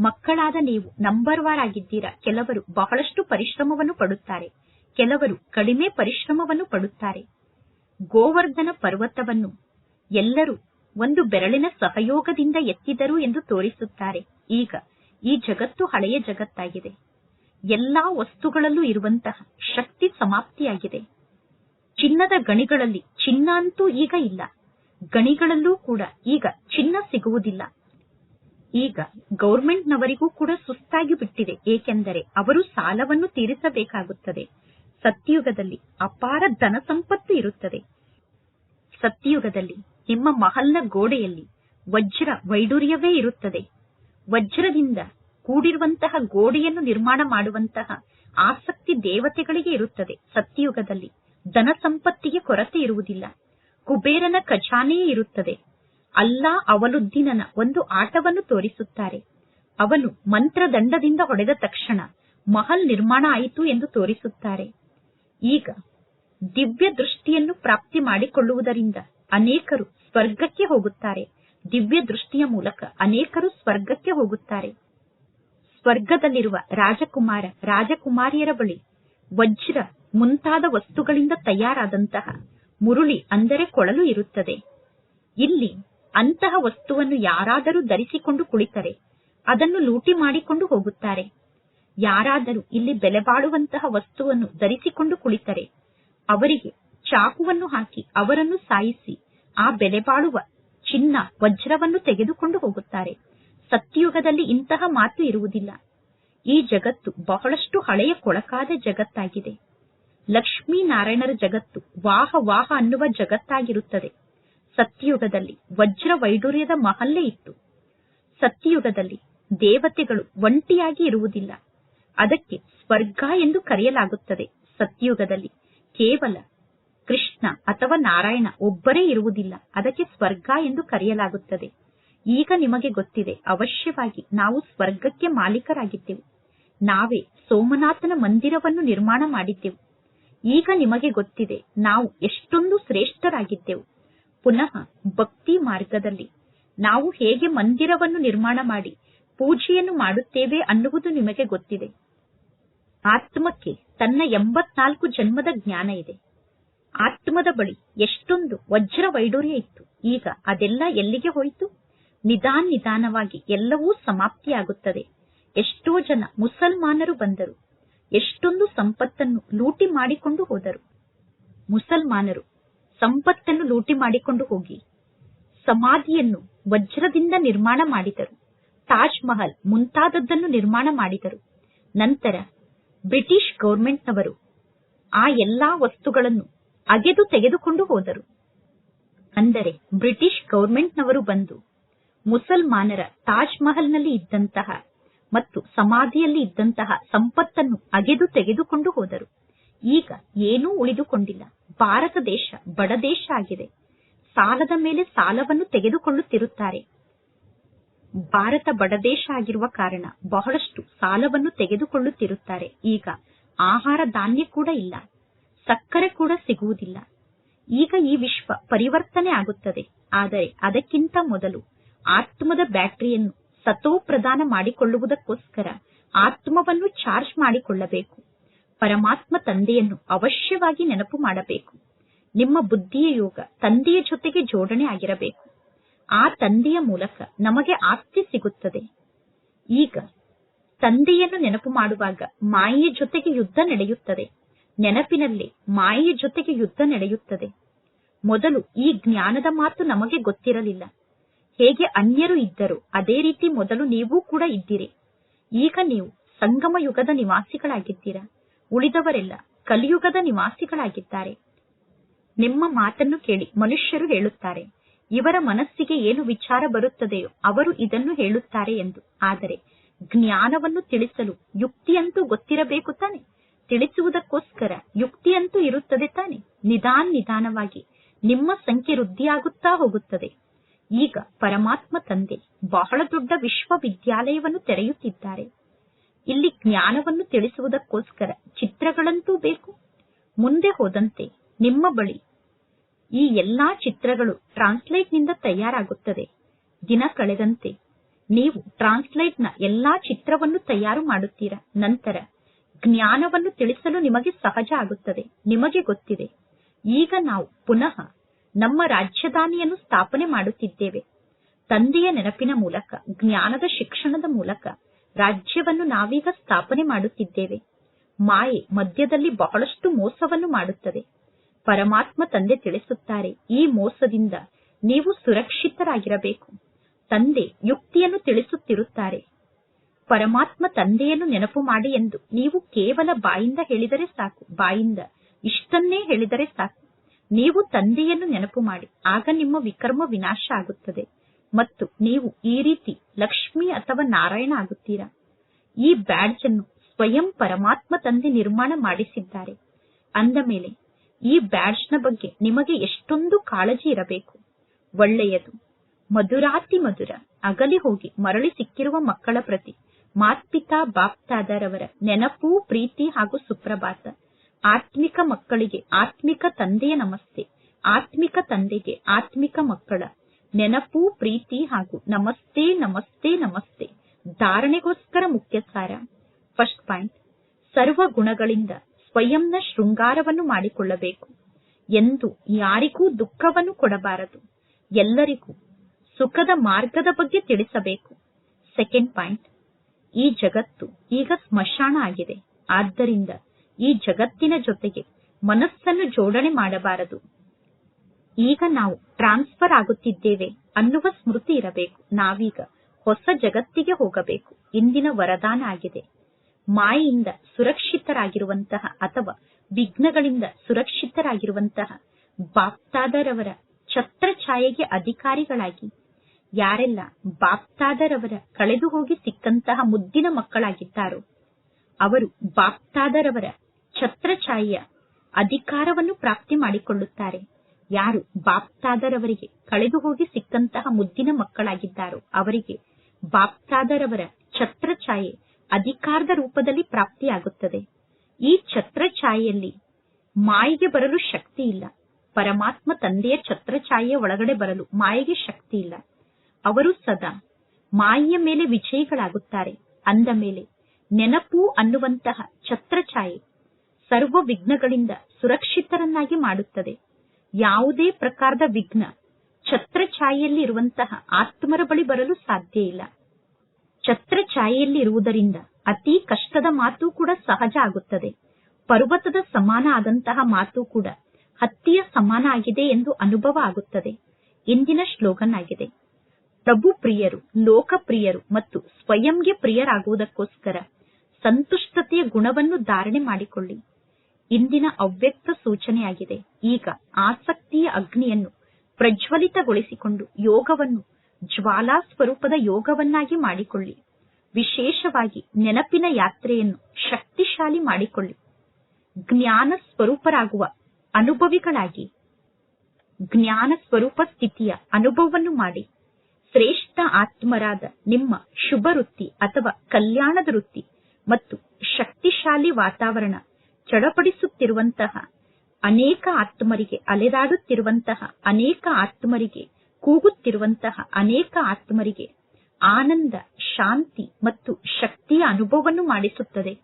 ಮಕ್ಕಳಾದ ನೀವು ನಂಬರ್ ವಾರ್ ಆಗಿದ್ದೀರಾ ಕೆಲವರು ಬಹಳಷ್ಟು ಪರಿಶ್ರಮವನ್ನು ಪಡುತ್ತಾರೆ. ಕೆಲವರು ಕಡಿಮೆ ಪರಿಶ್ರಮವನ್ನು ಪಡುತ್ತಾರೆ. ಗೋವರ್ಧನ ಪರ್ವತವನ್ನು ಎಲ್ಲರೂ ಒಂದು ಬೆರಳಿನ ಸಹಯೋಗದಿಂದ ಎತ್ತಿದರು ಎಂದು ತೋರಿಸುತ್ತಾರೆ. ಈಗ ಈ ಜಗತ್ತು ಹಳೆಯ ಜಗತ್ತಾಗಿದೆ. ಎಲ್ಲಾ ವಸ್ತುಗಳಲ್ಲೂ ಇರುವಂತಹ ಶಕ್ತಿ ಸಮಾಪ್ತಿಯಾಗಿದೆ. ಚಿನ್ನದ ಗಣಿಗಳಲ್ಲಿ ಚಿನ್ನ ಅಂತೂ ಈಗ ಇಲ್ಲ. ಗಣಿಗಳಲ್ಲೂ ಕೂಡ ಈಗ ಚಿನ್ನ ಸಿಗುವುದಿಲ್ಲ. ಈಗ ಗೌರ್ಮೆಂಟ್ನವರಿಗೂ ಕೂಡ ಸುಸ್ತಾಗಿ ಬಿಟ್ಟಿದೆ. ಏಕೆಂದರೆ ಅವರು ಸಾಲವನ್ನು ತೀರಿಸಬೇಕಾಗುತ್ತದೆ. ಸತ್ಯುಗದಲ್ಲಿ ಅಪಾರ ಧನ ಸಂಪತ್ತು ಇರುತ್ತದೆ. ಸತ್ಯುಗದಲ್ಲಿ ನಿಮ್ಮ ಮಹಲ್ನ ಗೋಡೆಯಲ್ಲಿ ವಜ್ರ ವೈಡೂರ್ಯವೇ ಇರುತ್ತದೆ. ವಜ್ರದಿಂದ ಕೂಡಿರುವಂತಹ ಗೋಡೆಯನ್ನು ನಿರ್ಮಾಣ ಮಾಡುವಂತಹ ಆಸಕ್ತಿ ದೇವತೆಗಳಿಗೆ ಇರುತ್ತದೆ ಸತ್ಯಯುಗದಲ್ಲಿ ಧನ ಸಂಪತ್ತಿಗೆ ಕೊರತೆ ಇರುವುದಿಲ್ಲ. ಕುಬೇರನ ಖಜಾನೆಯೇ ಇರುತ್ತದೆ. ಅಲ್ಲಾ ಅವಲುದ್ದೀನನ ಒಂದು ಆಟವನ್ನು ತೋರಿಸುತ್ತಾರೆ. ಅವನು ಮಂತ್ರದಂಡದಿಂದ ಹೊಡೆದ ತಕ್ಷಣ ಮಹಲ್ ನಿರ್ಮಾಣ ಆಯಿತು ಎಂದು ತೋರಿಸುತ್ತಾರೆ. ಈಗ ದಿವ್ಯ ದೃಷ್ಟಿಯನ್ನು ಪ್ರಾಪ್ತಿ ಮಾಡಿಕೊಳ್ಳುವುದರಿಂದ ಅನೇಕರು ಸ್ವರ್ಗಕ್ಕೆ ಹೋಗುತ್ತಾರೆ. ದಿವ್ಯ ದೃಷ್ಟಿಯ ಮೂಲಕ ಅನೇಕರು ಸ್ವರ್ಗಕ್ಕೆ ಹೋಗುತ್ತಾರೆ. ಸ್ವರ್ಗದಲ್ಲಿರುವ ರಾಜಕುಮಾರ, ರಾಜಕುಮಾರಿಯರ ಬಳಿ ವಜ್ರ ಮುಂತಾದ ವಸ್ತುಗಳಿಂದ ತಯಾರಾದಂತಹ ಮುರುಳಿ ಅಂದರೆ ಕೊಳಲು ಇರುತ್ತದೆ. ಇಲ್ಲಿ ಅಂತಹ ವಸ್ತುವನ್ನು ಯಾರಾದರೂ ಧರಿಸಿಕೊಂಡು ಕುಳಿತರೆ, ಅದನ್ನು ಲೂಟಿ ಮಾಡಿಕೊಂಡು ಹೋಗುತ್ತಾರೆ. ಯಾರಾದರೂ ಇಲ್ಲಿ ಬೆಲೆ ಬಾಳುವಂತಹ ವಸ್ತುವನ್ನು ಧರಿಸಿಕೊಂಡು ಕುಳಿತರೆ, ಅವರಿಗೆ ಚಾಕುವನ್ನು ಹಾಕಿ ಅವರನ್ನು ಸಾಯಿಸಿ ಆ ಬೆಲೆ ಬಾಳುವ ಚಿನ್ನ, ವಜ್ರವನ್ನು ತೆಗೆದುಕೊಂಡು ಹೋಗುತ್ತಾರೆ. ಸತ್ಯಯುಗದಲ್ಲಿ ಇಂತಹ ಮಾತು ಇರುವುದಿಲ್ಲ. ಈ ಜಗತ್ತು ಬಹಳಷ್ಟು ಹಳೆಯ ಕೊಳಕಾದ ಜಗತ್ತಾಗಿದೆ. ಲಕ್ಷ್ಮೀನಾರಾಯಣರ ಜಗತ್ತು ವಾಹ ವಾಹ ಅನ್ನುವ ಜಗತ್ತಾಗಿರುತ್ತದೆ. ಸತ್ಯಯುಗದಲ್ಲಿ ವಜ್ರ ವೈಡೂರ್ಯದ ಮಹಲ್ಲೇ ಇತ್ತು. ಸತ್ಯಯುಗದಲ್ಲಿ ದೇವತೆಗಳು ಒಂಟಿಯಾಗಿ ಇರುವುದಿಲ್ಲ. ಅದಕ್ಕೆ ಸ್ವರ್ಗ ಎಂದು ಕರೆಯಲಾಗುತ್ತದೆ. ಸತ್ಯಯುಗದಲ್ಲಿ ಕೇವಲ ಕೃಷ್ಣ ಅಥವಾ ನಾರಾಯಣ ಒಬ್ಬರೇ ಇರುವುದಿಲ್ಲ. ಅದಕ್ಕೆ ಸ್ವರ್ಗ ಎಂದು ಕರೆಯಲಾಗುತ್ತದೆ. ಈಗ ನಿಮಗೆ ಗೊತ್ತಿದೆ, ಅವಶ್ಯವಾಗಿ ನಾವು ಸ್ವರ್ಗಕ್ಕೆ ಮಾಲೀಕರಾಗಿದ್ದೆವು. ನಾವೇ ಸೋಮನಾಥನ ಮಂದಿರವನ್ನು ನಿರ್ಮಾಣ ಮಾಡಿದ್ದೆವು. ಈಗ ನಿಮಗೆ ಗೊತ್ತಿದೆ, ನಾವು ಎಷ್ಟೊಂದು ಶ್ರೇಷ್ಠರಾಗಿದ್ದೆವು. ಪುನಃ ಭಕ್ತಿ ಮಾರ್ಗದಲ್ಲಿ ನಾವು ಹೇಗೆ ಮಂದಿರವನ್ನು ನಿರ್ಮಾಣ ಮಾಡಿ ಪೂಜೆಯನ್ನು ಮಾಡುತ್ತೇವೆ ಅನ್ನುವುದು ನಿಮಗೆ ಗೊತ್ತಿದೆ. ಆತ್ಮಕ್ಕೆ ತನ್ನ ಎಂಬತ್ನಾಲ್ಕು ಜನ್ಮದ ಜ್ಞಾನ ಇದೆ. ಆತ್ಮದ ಬಳಿ ಎಷ್ಟೊಂದು ವಜ್ರ ವೈಡೂರ್ಯ ಇತ್ತು. ಈಗ ಅದೆಲ್ಲ ಎಲ್ಲಿಗೆ ಹೋಯಿತು? ನಿಧಾನ ನಿಧಾನವಾಗಿ ಎಲ್ಲವೂ ಸಮಾಪ್ತಿಯಾಗುತ್ತದೆ. ಎಷ್ಟೋ ಜನ ಮುಸಲ್ಮಾನರು ಬಂದರು. ಎಷ್ಟೊಂದು ಸಂಪತ್ತನ್ನು ಲೂಟಿ ಮಾಡಿಕೊಂಡು ಹೋದರು. ಮುಸಲ್ಮಾನರು ಸಂಪತ್ತನ್ನು ಲೂಟಿ ಮಾಡಿಕೊಂಡು ಹೋಗಿ ಸಮಾಧಿಯನ್ನು ವಜ್ರದಿಂದ ನಿರ್ಮಾಣ ಮಾಡಿದರು. ತಾಜ್ ಮಹಲ್ ಮುಂತಾದದ್ದನ್ನು ನಿರ್ಮಾಣ ಮಾಡಿದರು. ನಂತರ ಬ್ರಿಟಿಷ್ ಗೌರ್ಮೆಂಟ್ನವರು ಆ ಎಲ್ಲಾ ವಸ್ತುಗಳನ್ನು ಅಗೆದು ತೆಗೆದುಕೊಂಡು ಹೋದರು. ಅಂದರೆ ಬ್ರಿಟಿಷ್ ಗೌರ್ಮೆಂಟ್ನವರು ಬಂದು ಮುಸಲ್ಮಾನರ ತಾಜ್ ಮಹಲ್ನಲ್ಲಿ ಇದ್ದಂತಹ ಮತ್ತು ಸಮಾಧಿಯಲ್ಲಿ ಇದ್ದಂತಹ ಸಂಪತ್ತನ್ನು ಅಗೆದು ತೆಗೆದುಕೊಂಡು ಹೋದರು. ಈಗ ಏನೂ ಉಳಿದುಕೊಂಡಿಲ್ಲ. ಭಾರತ ದೇಶ ಬಡ ದೇಶ ಆಗಿದೆ. ಸಾಲದ ಮೇಲೆ ಸಾಲವನ್ನು ತೆಗೆದುಕೊಳ್ಳುತ್ತಿರುತ್ತಾರೆ. ಭಾರತ ಬಡದೇಶ ಆಗಿರುವ ಕಾರಣ ಬಹಳಷ್ಟು ಸಾಲವನ್ನು ತೆಗೆದುಕೊಳ್ಳುತ್ತಿರುತ್ತಾರೆ. ಈಗ ಆಹಾರ ಧಾನ್ಯ ಕೂಡ ಇಲ್ಲ. ಸಕ್ಕರೆ ಕೂಡ ಸಿಗುವುದಿಲ್ಲ. ಈಗ ಈ ವಿಶ್ವ ಪರಿವರ್ತನೆ ಆಗುತ್ತದೆ. ಆದರೆ ಅದಕ್ಕಿಂತ ಮೊದಲು ಆತ್ಮದ ಬ್ಯಾಟರಿಯನ್ನು ಸತೋ ಪ್ರದಾನ ಮಾಡಿಕೊಳ್ಳುವುದಕ್ಕೋಸ್ಕರ ಆತ್ಮವನ್ನು ಚಾರ್ಜ್ ಮಾಡಿಕೊಳ್ಳಬೇಕು. ಪರಮಾತ್ಮ ತಂದೆಯನ್ನು ಅವಶ್ಯವಾಗಿ ನೆನಪು ಮಾಡಬೇಕು. ನಿಮ್ಮ ಬುದ್ಧಿಯ ಯೋಗ ತಂದೆಯ ಜೊತೆಗೆ ಜೋಡಣೆ ಆಗಿರಬೇಕು. ಆ ತಂದೆಯ ಮೂಲಕ ನಮಗೆ ಆಸ್ತಿ ಸಿಗುತ್ತದೆ. ಈಗ ತಂದೆಯನ್ನು ನೆನಪು ಮಾಡುವಾಗ ಮಾಯೆಯ ಜೊತೆಗೆ ಯುದ್ಧ ನಡೆಯುತ್ತದೆ. ನೆನಪಿನಲ್ಲಿ ಮಾಯೆಯ ಜೊತೆಗೆ ಯುದ್ಧ ನಡೆಯುತ್ತದೆ. ಮೊದಲು ಈ ಜ್ಞಾನದ ಮಾತು ನಮಗೆ ಗೊತ್ತಿರಲಿಲ್ಲ. ಹೇಗೆ ಅನ್ಯರು ಇದ್ದರು, ಅದೇ ರೀತಿ ಮೊದಲು ನೀವು ಕೂಡ ಇದ್ದಿರಿ. ಈಗ ನೀವು ಸಂಗಮ ಯುಗದ ನಿವಾಸಿಗಳಾಗಿದ್ದೀರಾ. ಉಳಿದವರೆಲ್ಲ ಕಲಿಯುಗದ ನಿವಾಸಿಗಳಾಗಿದ್ದಾರೆ. ನಿಮ್ಮ ಮಾತನ್ನು ಕೇಳಿ ಮನುಷ್ಯರು ಹೇಳುತ್ತಾರೆ. ಇವರ ಮನಸ್ಸಿಗೆ ಏನು ವಿಚಾರ ಬರುತ್ತದೆಯೋ ಅವರು ಇದನ್ನು ಹೇಳುತ್ತಾರೆ ಎಂದು. ಆದರೆ ಜ್ಞಾನವನ್ನು ತಿಳಿಸಲು ಯುಕ್ತಿಯಂತೂ ಗೊತ್ತಿರಬೇಕು ತಾನೆ. ತಿಳಿಸುವುದಕ್ಕೋಸ್ಕರ ಯುಕ್ತಿಯಂತೂ ಇರುತ್ತದೆ ತಾನೆ. ನಿಧಾನ ನಿಧಾನವಾಗಿ ನಿಮ್ಮ ಸಂಖ್ಯೆ ವೃದ್ಧಿಯಾಗುತ್ತಾ ಹೋಗುತ್ತದೆ. ಈಗ ಪರಮಾತ್ಮ ತಂದೆ ಬಹಳ ದೊಡ್ಡ ವಿಶ್ವವಿದ್ಯಾಲಯವನ್ನು ತೆರೆಯುತ್ತಿದ್ದಾರೆ. ಇಲ್ಲಿ ಜ್ಞಾನವನ್ನು ತಿಳಿಸುವುದಕ್ಕೋಸ್ಕರ ಚಿತ್ರಗಳಂತೂ ಬೇಕು. ಮುಂದೆ ಹೋದಂತೆ ನಿಮ್ಮ ಬಳಿ ಈ ಎಲ್ಲಾ ಚಿತ್ರಗಳು ಟ್ರಾನ್ಸ್ಲೇಟ್ನಿಂದ ತಯಾರಾಗುತ್ತದೆ. ದಿನ ಕಳೆದಂತೆ ನೀವು ಟ್ರಾನ್ಸ್ಲೇಟ್ನ ಎಲ್ಲಾ ಚಿತ್ರವನ್ನು ತಯಾರು ಮಾಡುತ್ತೀರಾ? ನಂತರ ಜ್ಞಾನವನ್ನು ತಿಳಿಸಲು ನಿಮಗೆ ಸಹಜ ಆಗುತ್ತದೆ. ನಿಮಗೆ ಗೊತ್ತಿದೆ. ಈಗ ನಾವು ಪುನಃ ನಮ್ಮ ರಾಜಧಾನಿಯನ್ನು ಸ್ಥಾಪನೆ ಮಾಡುತ್ತಿದ್ದೇವೆ. ತಂದೆಯ ನೆನಪಿನ ಮೂಲಕ, ಜ್ಞಾನದ ಶಿಕ್ಷಣದ ಮೂಲಕ ರಾಜ್ಯವನ್ನು ನಾವೀಗ ಸ್ಥಾಪನೆ ಮಾಡುತ್ತಿದ್ದೇವೆ. ಮಾಯೆ ಮಧ್ಯದಲ್ಲಿ ಬಹಳಷ್ಟು ಮೋಸವನ್ನು ಮಾಡುತ್ತದೆ. ಪರಮಾತ್ಮ ತಂದೆ ತಿಳಿಸುತ್ತಾರೆ, ಈ ಮೋಸದಿಂದ ನೀವು ಸುರಕ್ಷಿತರಾಗಿರಬೇಕು. ತಂದೆ ಯುಕ್ತಿಯನ್ನು ತಿಳಿಸುತ್ತಿರುತ್ತಾರೆ. ಪರಮಾತ್ಮ ತಂದೆಯನ್ನು ನೆನಪು ಮಾಡಿ ಎಂದು ನೀವು ಕೇವಲ ಬಾಯಿಂದ ಹೇಳಿದರೆ ಸಾಕು, ಬಾಯಿಂದ ಇಷ್ಟನ್ನೇ ಹೇಳಿದರೆ ಸಾಕು. ನೀವು ತಂದೆಯನ್ನು ನೆನಪು ಮಾಡಿ. ಆಗ ನಿಮ್ಮ ವಿಕರ್ಮ ವಿನಾಶ ಆಗುತ್ತದೆ. ಮತ್ತು ನೀವು ಈ ರೀತಿ ಲಕ್ಷ್ಮಿ ಅಥವಾ ನಾರಾಯಣ ಆಗುತ್ತೀರಾ? ಈ ಬ್ಯಾಡ್ಜ್ ಅನ್ನು ಸ್ವಯಂ ಪರಮಾತ್ಮ ತಂದೆ ನಿರ್ಮಾಣ ಮಾಡಿಸಿದ್ದಾರೆ. ಅಂದ ಮೇಲೆ, ಈ ಬ್ಯಾಡ್ಜ್ನ ಬಗ್ಗೆ ನಿಮಗೆ ಎಷ್ಟೊಂದು ಕಾಳಜಿ ಇರಬೇಕು. ಒಳ್ಳೆಯದು. ಮಧುರಾತಿ ಮಧುರ. ಅಗಲಿ ಹೋಗಿ ಮರಳಿ ಸಿಕ್ಕಿರುವ ಮಕ್ಕಳ ಪ್ರತಿ, ಮಾತ್ಪಿತಾ ಬಾಪ್ತಾದರವರ ನೆನಪು, ಪ್ರೀತಿ ಹಾಗೂ ಸುಪ್ರಭಾತ. ಆತ್ಮಿಕ ಮಕ್ಕಳಿಗೆ, ಆತ್ಮಿಕ ತಂದೆಯ ನಮಸ್ತೆ, ಆತ್ಮಿಕ ತಂದೆಗೆ, ಆತ್ಮಿಕ ಮಕ್ಕಳ ನೆನಪು, ಪ್ರೀತಿ ಹಾಗೂ ನಮಸ್ತೆ ನಮಸ್ತೆ ನಮಸ್ತೆ ಧಾರಣೆಗೋಸ್ಕರ ಮುಖ್ಯ ಸಾರ. ಫಸ್ಟ್ ಪಾಯಿಂಟ್ ಸರ್ವ ಗುಣಗಳಿಂದ ಸ್ವಯಂನ ಶೃಂಗಾರವನ್ನು ಮಾಡಿಕೊಳ್ಳಬೇಕು. ಎಂದು ಯಾರಿಗೂ ದುಃಖವನ್ನು ಕೊಡಬಾರದು. ಎಲ್ಲರಿಗೂ ಸುಖದ ಮಾರ್ಗದ ಬಗ್ಗೆ ತಿಳಿಸಬೇಕು. ಸೆಕೆಂಡ್ ಪಾಯಿಂಟ್ ಈ ಜಗತ್ತು ಈಗ ಸ್ಮಶಾನ ಆಗಿದೆ. ಆದ್ದರಿಂದ ಈ ಜಗತ್ತಿನ ಜೊತೆಗೆ ಮನಸ್ಸನ್ನು ಜೋಡಣೆ ಮಾಡಬಾರದು. ಈಗ ನಾವು ಟ್ರಾನ್ಸ್ಫರ್ ಆಗುತ್ತಿದ್ದೇವೆ ಅನ್ನುವ ಸ್ಮೃತಿ ಇರಬೇಕು. ನಾವೀಗ ಹೊಸ ಜಗತ್ತಿಗೆ ಹೋಗಬೇಕು. ಇಂದಿನ ವರದಾನ ಆಗಿದೆ. ಮಾಯಿಂದ ಸುರಕ್ಷಿತರಾಗಿರುವಂತಹ ಅಥವಾ ವಿಘ್ನಗಳಿಂದ ಸುರಕ್ಷಿತರಾಗಿರುವಂತಹ ಬಾಪ್ತಾದರವರ ಛತ್ರಛಾಯೆಗೆ ಅಧಿಕಾರಿಗಳಾಗಿ ಯಾರೆಲ್ಲ ಬಾಪ್ತಾದರವರ ಕಳೆದು ಹೋಗಿ ಸಿಕ್ಕಂತಹ ಮುದ್ದಿನ ಮಕ್ಕಳಾಗಿದ್ದಾರೋ, ಅವರು ಬಾಪ್ತಾದರವರ ಛತ್ರಛಾಯೆಯ ಅಧಿಕಾರವನ್ನು ಪ್ರಾಪ್ತಿ ಮಾಡಿಕೊಳ್ಳುತ್ತಾರೆ. ಯಾರು ಬಾಪ್ತಾದರವರಿಗೆ ಕಳೆದು ಹೋಗಿ ಸಿಕ್ಕಂತಹ ಮುದ್ದಿನ ಮಕ್ಕಳಾಗಿದ್ದಾರೋ ಅವರಿಗೆ ಬಾಪ್ತಾದರವರ ಛತ್ರಛಾಯೆ ಅಧಿಕಾರದ ರೂಪದಲ್ಲಿ ಪ್ರಾಪ್ತಿಯಾಗುತ್ತದೆ. ಈ ಛತ್ರಛಾಯೆಯಲ್ಲಿ ಮಾಯಿಗೆ ಬರಲು ಶಕ್ತಿ ಇಲ್ಲ ಪರಮಾತ್ಮ ತಂದೆಯ ಛತ್ರಛಾಯೆಯ ಒಳಗಡೆ ಬರಲು ಮಾಯೆಗೆ ಶಕ್ತಿ ಇಲ್ಲ ಅವರು ಸದಾ ಮಾಯೆಯ ಮೇಲೆ ವಿಜಯಿಗಳಾಗುತ್ತಾರೆ. ಅಂದ ಮೇಲೆ ನೆನಪು ಅನ್ನುವಂತಹ ಛತ್ರಛಾಯೆ ಸರ್ವ ವಿಘ್ನಗಳಿಂದ ಸುರಕ್ಷಿತರನ್ನಾಗಿ ಮಾಡುತ್ತದೆ. ಯಾವುದೇ ಪ್ರಕಾರದ ವಿಘ್ನ ಛತ್ರಛಾಯೆಯಲ್ಲಿ ಇರುವಂತಹ ಆತ್ಮರ ಬಳಿ ಬರಲು ಸಾಧ್ಯ ಇಲ್ಲ. ಛತ್ರಛಾಯೆಯಲ್ಲಿ ಇರುವುದರಿಂದ ಅತಿ ಕಷ್ಟದ ಮಾತು ಕೂಡ ಸಹಜ ಆಗುತ್ತದೆ. ಪರ್ವತದ ಸಮಾನ ಆದಂತಹ ಮಾತು ಕೂಡ ಹತ್ತಿಯ ಸಮಾನ ಆಗಿದೆ ಎಂದು ಅನುಭವ ಆಗುತ್ತದೆ. ಇಂದಿನ ಶ್ಲೋಗನ್ ಆಗಿದೆ. ಪ್ರಭು ಪ್ರಿಯರು, ಲೋಕಪ್ರಿಯರು ಮತ್ತು ಸ್ವಯಂಗೆ ಪ್ರಿಯರಾಗುವುದಕ್ಕೋಸ್ಕರ ಸಂತುಷ್ಟತೆಯ ಗುಣವನ್ನು ಧಾರಣೆ ಮಾಡಿಕೊಳ್ಳಿ. ಇಂದಿನ ಅವ್ಯಕ್ತ ಸೂಚನೆಯಾಗಿದೆ. ಈಗ ಆಸಕ್ತಿಯ ಅಗ್ನಿಯನ್ನು ಪ್ರಜ್ವಲಿತಗೊಳಿಸಿಕೊಂಡು ಯೋಗವನ್ನು ಜ್ವಾಲಾ ಸ್ವರೂಪದ ಯೋಗವನ್ನಾಗಿ ಮಾಡಿಕೊಳ್ಳಿ. ವಿಶೇಷವಾಗಿ ನೆನಪಿನ ಯಾತ್ರೆಯನ್ನು ಶಕ್ತಿಶಾಲಿ ಮಾಡಿಕೊಳ್ಳಿ. ಜ್ಞಾನ ಸ್ವರೂಪರಾಗುವ ಅನುಭವಿಗಳಾಗಿ ಜ್ಞಾನ ಸ್ವರೂಪ ಸ್ಥಿತಿಯ ಅನುಭವವನ್ನು ಮಾಡಿ. ಶ್ರೇಷ್ಠ ಆತ್ಮರಾದ ನಿಮ್ಮ ಶುಭ ವೃತ್ತಿ ಅಥವಾ ಕಲ್ಯಾಣದ ವೃತ್ತಿ ಮತ್ತು ಶಕ್ತಿಶಾಲಿ ವಾತಾವರಣ ಚಡಪಡಿಸುತ್ತಿರುವಂತಹ, ಅನೇಕ ಆತ್ಮರಿಗೆ, ಅಲೆದಾಡುತ್ತಿರುವಂತಹ, ಅನೇಕ ಆತ್ಮರಿಗೆ, ಕೂಗುತ್ತಿರುವಂತಹ, ಅನೇಕ ಆತ್ಮರಿಗೆ ಆನಂದ, ಶಾಂತಿ ಮತ್ತು ಶಕ್ತಿಯ ಅನುಭವವನ್ನು ಮಾಡಿಸುತ್ತದೆ.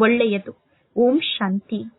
ಒಳ್ಳೆಯದು. ಓಂ ಶಾಂತಿ.